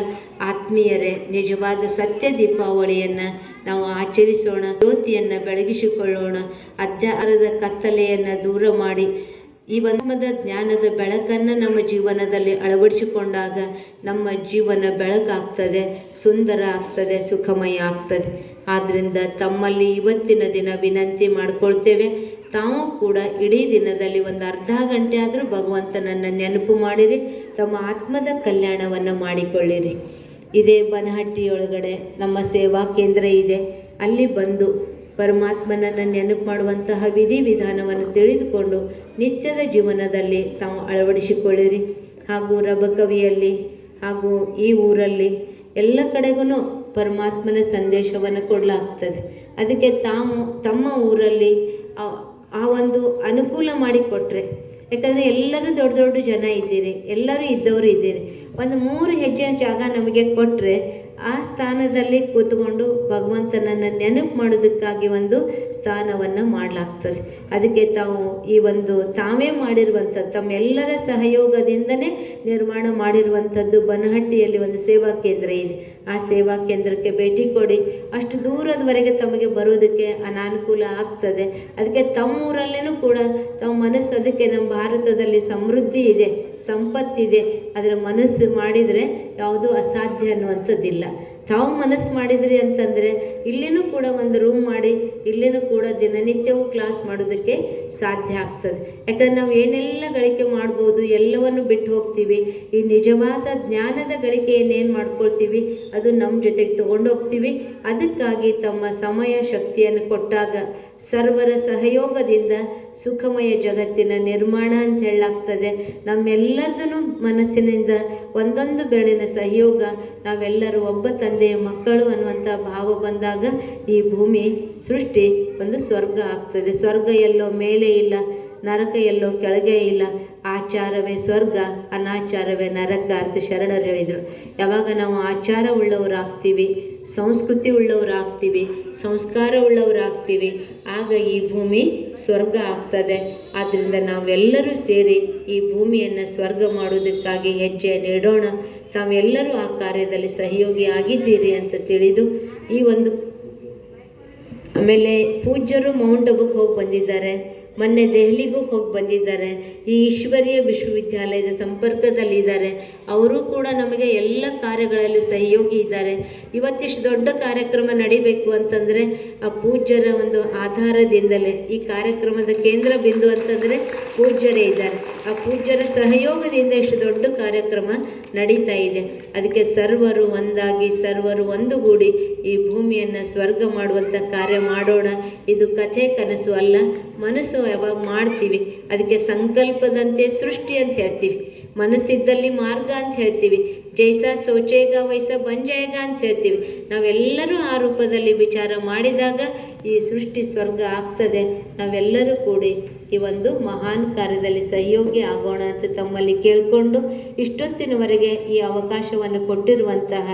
ಆತ್ಮೀಯರೇ, ನಿಜವಾದ ಸತ್ಯ ದೀಪಾವಳಿಯನ್ನು ನಾವು ಆಚರಿಸೋಣ, ಜ್ಯೋತಿಯನ್ನು ಬೆಳಗಿಸಿಕೊಳ್ಳೋಣ ಅಧ್ಯಾರದ ಕತ್ತಲೆಯನ್ನು ದೂರ ಮಾಡಿ, ಈ ಒಂದಮದ ಜ್ಞಾನದ ಬೆಳಕನ್ನು ನಮ್ಮ ಜೀವನದಲ್ಲಿ ಅಳವಡಿಸಿಕೊಂಡಾಗ ನಮ್ಮ ಜೀವನ ಬೆಳಕಾಗ್ತದೆ, ಸುಂದರ ಆಗ್ತದೆ, ಸುಖಮಯ ಆಗ್ತದೆ. ಆದ್ದರಿಂದ ತಮ್ಮಲ್ಲಿ ಇವತ್ತಿನ ದಿನ ವಿನಂತಿ ಮಾಡಿಕೊಳ್ತೇವೆ. ತಾವು ಕೂಡ ಇಡೀ ದಿನದಲ್ಲಿ ಒಂದು ಅರ್ಧ ಗಂಟೆ ಆದರೂ ಭಗವಂತನನ್ನು ನೆನಪು ಮಾಡಿರಿ, ತಮ್ಮ ಆತ್ಮದ ಕಲ್ಯಾಣವನ್ನು ಮಾಡಿಕೊಳ್ಳಿರಿ. ಇದೇ ಬನಹಟ್ಟಿಯೊಳಗಡೆ ನಮ್ಮ ಸೇವಾ ಕೇಂದ್ರ ಇದೆ. ಅಲ್ಲಿ ಬಂದು ಪರಮಾತ್ಮನನ್ನು ನೆನಪು ಮಾಡುವಂತಹ ವಿಧಿವಿಧಾನವನ್ನು ತಿಳಿದುಕೊಂಡು ನಿತ್ಯದ ಜೀವನದಲ್ಲಿ ತಾವು ಅಳವಡಿಸಿಕೊಳ್ಳಿರಿ. ಹಾಗೂ ರಬಕವಿಯಲ್ಲಿ ಹಾಗೂ ಈ ಊರಲ್ಲಿ ಎಲ್ಲ ಕಡೆಗೂ ಪರಮಾತ್ಮನ ಸಂದೇಶವನ್ನು ಕೊಡಲಾಗ್ತದೆ. ಅದಕ್ಕೆ ತಾವು ತಮ್ಮ ಊರಲ್ಲಿ ಆ- ಒಂದು ಅನುಕೂಲ ಮಾಡಿಕೊಟ್ರೆ, ಯಾಕಂದರೆ ಎಲ್ಲರೂ ದೊಡ್ಡ ದೊಡ್ಡ ಜನ ಇದ್ದೀರಿ, ಎಲ್ಲರೂ ಇದ್ದವರು ಇದ್ದೀರಿ. ಒಂದು ಮೂರು ಹೆಜ್ಜೆ ಜಾಗ ನಮಗೆ ಕೊಟ್ಟರೆ ಆ ಸ್ಥಾನದಲ್ಲಿ ಕೂತ್ಕೊಂಡು ಭಗವಂತನನ್ನು ನೆನಪು ಮಾಡೋದಕ್ಕಾಗಿ ಒಂದು ಸ್ಥಾನವನ್ನು ಮಾಡಲಾಗ್ತದೆ. ಅದಕ್ಕೆ ತಾವು ಈ ಒಂದು ತಾವೇ ಮಾಡಿರುವಂಥದ್ದು ತಮ್ಮೆಲ್ಲರ ಸಹಯೋಗದಿಂದನೇ ನಿರ್ಮಾಣ ಮಾಡಿರುವಂಥದ್ದು ಬನಹಟ್ಟಿಯಲ್ಲಿ ಒಂದು ಸೇವಾ ಕೇಂದ್ರ ಇದೆ. ಆ ಸೇವಾ ಕೇಂದ್ರಕ್ಕೆ ಭೇಟಿ ಕೊಡಿ. ಅಷ್ಟು ದೂರದವರೆಗೆ ತಮಗೆ ಬರೋದಕ್ಕೆ ಅನಾನುಕೂಲ ಆಗ್ತದೆ. ಅದಕ್ಕೆ ತಮ್ಮೂರಲ್ಲೇನೂ ಕೂಡ ತಮ್ಮ ಮನಸ್ಸು, ಅದಕ್ಕೆ ನಮ್ಮ ಭಾರತದಲ್ಲಿ ಸಮೃದ್ಧಿ ಇದೆ, ಸಂಪತ್ತಿದೆ. ಅದರ ಮನಸ್ಸು ಮಾಡಿದರೆ ಯಾವುದೂ ಅಸಾಧ್ಯ ಅನ್ನುವಂಥದ್ದಿಲ್ಲ. ತಾವು ಮನಸ್ಸು ಮಾಡಿದ್ರಿ ಅಂತಂದರೆ ಇಲ್ಲಿನೂ ಕೂಡ ಒಂದು ರೂಮ್ ಮಾಡಿ, ಇಲ್ಲಿನೂ ಕೂಡ ದಿನನಿತ್ಯವೂ ಕ್ಲಾಸ್ ಮಾಡೋದಕ್ಕೆ ಸಾಧ್ಯ ಆಗ್ತದೆ. ಯಾಕಂದ್ರೆ ನಾವು ಏನೆಲ್ಲ ಗಳಿಕೆ ಮಾಡ್ಬೋದು, ಎಲ್ಲವನ್ನು ಬಿಟ್ಟು ಹೋಗ್ತೀವಿ. ಈ ನಿಜವಾದ ಜ್ಞಾನದ ಗಳಿಕೆಯನ್ನೇನು ಮಾಡ್ಕೊಳ್ತೀವಿ? ಅದು ನಮ್ಮ ಜೊತೆಗೆ ತಗೊಂಡು ಹೋಗ್ತೀವಿ. ಅದಕ್ಕಾಗಿ ತಮ್ಮ ಸಮಯ, ಶಕ್ತಿಯನ್ನು ಕೊಟ್ಟಾಗ ಸರ್ವರ ಸಹಯೋಗದಿಂದ ಸುಖಮಯ ಜಗತ್ತಿನ ನಿರ್ಮಾಣ ಅಂತ ಹೇಳಲಾಗ್ತದೆ. ನಮ್ಮೆಲ್ಲರದೂ ಮನಸ್ಸಿನಿಂದ ಒಂದೊಂದು ಬೆರಳಿನ ಸಹಯೋಗ ನಾವೆಲ್ಲರೂ ಒಬ್ಬ ತಂದೆಯ ಮಕ್ಕಳು ಅನ್ನುವಂಥ ಭಾವ ಬಂದಾಗ ಈ ಭೂಮಿ ಸೃಷ್ಟಿ ಒಂದು ಸ್ವರ್ಗ ಆಗ್ತದೆ. ಸ್ವರ್ಗ ಎಲ್ಲೋ ಮೇಲೆ ಇಲ್ಲ, ನರಕ ಎಲ್ಲೋ ಕೆಳಗೆ ಇಲ್ಲ. ಆಚಾರವೇ ಸ್ವರ್ಗ, ಅನಾಚಾರವೇ ನರಕ ಅಂತ ಶರಣರು ಹೇಳಿದರು. ಯಾವಾಗ ನಾವು ಆಚಾರ ಉಳ್ಳವರಾಗ್ತೀವಿ, ಸಂಸ್ಕೃತಿ ಉಳ್ಳವರಾಗ್ತೀವಿ, ಸಂಸ್ಕಾರ ಉಳ್ಳವರಾಗ್ತೀವಿ, ಆಗ ಈ ಭೂಮಿ ಸ್ವರ್ಗ ಆಗ್ತದೆ. ಆದ್ದರಿಂದ ನಾವೆಲ್ಲರೂ ಸೇರಿ ಈ ಭೂಮಿಯನ್ನು ಸ್ವರ್ಗ ಮಾಡೋದಕ್ಕಾಗಿ ಹೆಜ್ಜೆ ನೀಡೋಣ. ತಾವೆಲ್ಲರೂ ಆ ಕಾರ್ಯದಲ್ಲಿ ಸಹಯೋಗಿ ಆಗಿದ್ದೀರಿ ಅಂತ ತಿಳಿದು ಈ ಒಂದು ಆಮೇಲೆ ಪೂಜ್ಯರು ಮೌಂಟ್ ಅಬುಕ್ ಹೋಗಿ ಬಂದಿದ್ದಾರೆ. ಮೊನ್ನೆ ದೆಹಲಿಗೂ ಹೋಗಿ ಬಂದಿದ್ದಾರೆ. ಈ ಈಶ್ವರೀಯ ವಿಶ್ವವಿದ್ಯಾಲಯದ ಸಂಪರ್ಕದಲ್ಲಿದ್ದಾರೆ. ಅವರು ಕೂಡ ನಮಗೆ ಎಲ್ಲ ಕಾರ್ಯಗಳಲ್ಲೂ ಸಹಯೋಗಿ ಇದ್ದಾರೆ. ಇವತ್ತಿಷ್ಟು ದೊಡ್ಡ ಕಾರ್ಯಕ್ರಮ ನಡಿಬೇಕು ಅಂತಂದರೆ ಆ ಪೂಜ್ಯರ ಒಂದು ಆಧಾರದಿಂದಲೇ ಈ ಕಾರ್ಯಕ್ರಮದ ಕೇಂದ್ರ ಬಿಂದು ಅಂತಂದರೆ ಪೂಜ್ಯರೇ ಇದ್ದಾರೆ. ಆ ಪೂಜ್ಯರ ಸಹಯೋಗದಿಂದ ಇಷ್ಟು ದೊಡ್ಡ ಕಾರ್ಯಕ್ರಮ ನಡೀತಾ ಇದೆ. ಅದಕ್ಕೆ ಸರ್ವರು ಒಂದಾಗಿ ಸರ್ವರು ಒಂದುಗೂಡಿ ಈ ಭೂಮಿಯನ್ನು ಸ್ವರ್ಗ ಮಾಡುವಂಥ ಕಾರ್ಯ ಮಾಡೋಣ. ಇದು ಕಥೆ ಕನಸು ಅಲ್ಲ, ಮನಸ್ಸು ಯಾವಾಗ ಮಾಡ್ತೀವಿ ಅದಕ್ಕೆ ಸಂಕಲ್ಪದಂತೆ ಸೃಷ್ಟಿ ಅಂತ ಹೇಳ್ತೀವಿ. ಮನಸ್ಸಿದ್ದಲ್ಲಿ ಮಾರ್ಗ ಅಂತ ಹೇಳ್ತೀವಿ. ಜೈಸ ಸೋಚೇಗ ವೈಸ ಬಂಜಾಯಗ ಅಂತ ಹೇಳ್ತೀವಿ. ನಾವೆಲ್ಲರೂ ಆ ರೂಪದಲ್ಲಿ ವಿಚಾರ ಮಾಡಿದಾಗ ಈ ಸೃಷ್ಟಿ ಸ್ವರ್ಗ ಆಗ್ತದೆ. ನಾವೆಲ್ಲರೂ ಕೂಡಿ ಈ ಒಂದು ಮಹಾನ್ ಕಾರ್ಯದಲ್ಲಿ ಸಹಯೋಗಿ ಆಗೋಣ ಅಂತ ತಮ್ಮಲ್ಲಿ ಕೇಳಿಕೊಂಡು ಇಷ್ಟೊತ್ತಿನವರೆಗೆ ಈ ಅವಕಾಶವನ್ನು ಕೊಟ್ಟಿರುವಂತಹ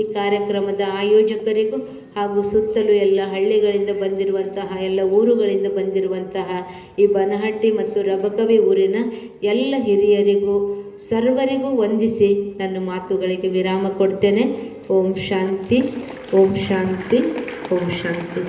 ಈ ಕಾರ್ಯಕ್ರಮದ ಆಯೋಜಕರಿಗೂ ಹಾಗೂ ಸುತ್ತಲೂ ಎಲ್ಲ ಹಳ್ಳಿಗಳಿಂದ ಬಂದಿರುವಂತಹ, ಎಲ್ಲ ಊರುಗಳಿಂದ ಬಂದಿರುವಂತಹ ಈ ಬನಹಟ್ಟಿ ಮತ್ತು ರಬಕವಿ ಊರಿನ ಎಲ್ಲ ಹಿರಿಯರಿಗೂ ಸರ್ವರಿಗೂ ವಂದಿಸಿ ನನ್ನ ಮಾತುಗಳಿಗೆ ವಿರಾಮ ಕೊಡ್ತೇನೆ. ಓಂ ಶಾಂತಿ ಓಂ ಶಾಂತಿ ಓಂ ಶಾಂತಿ.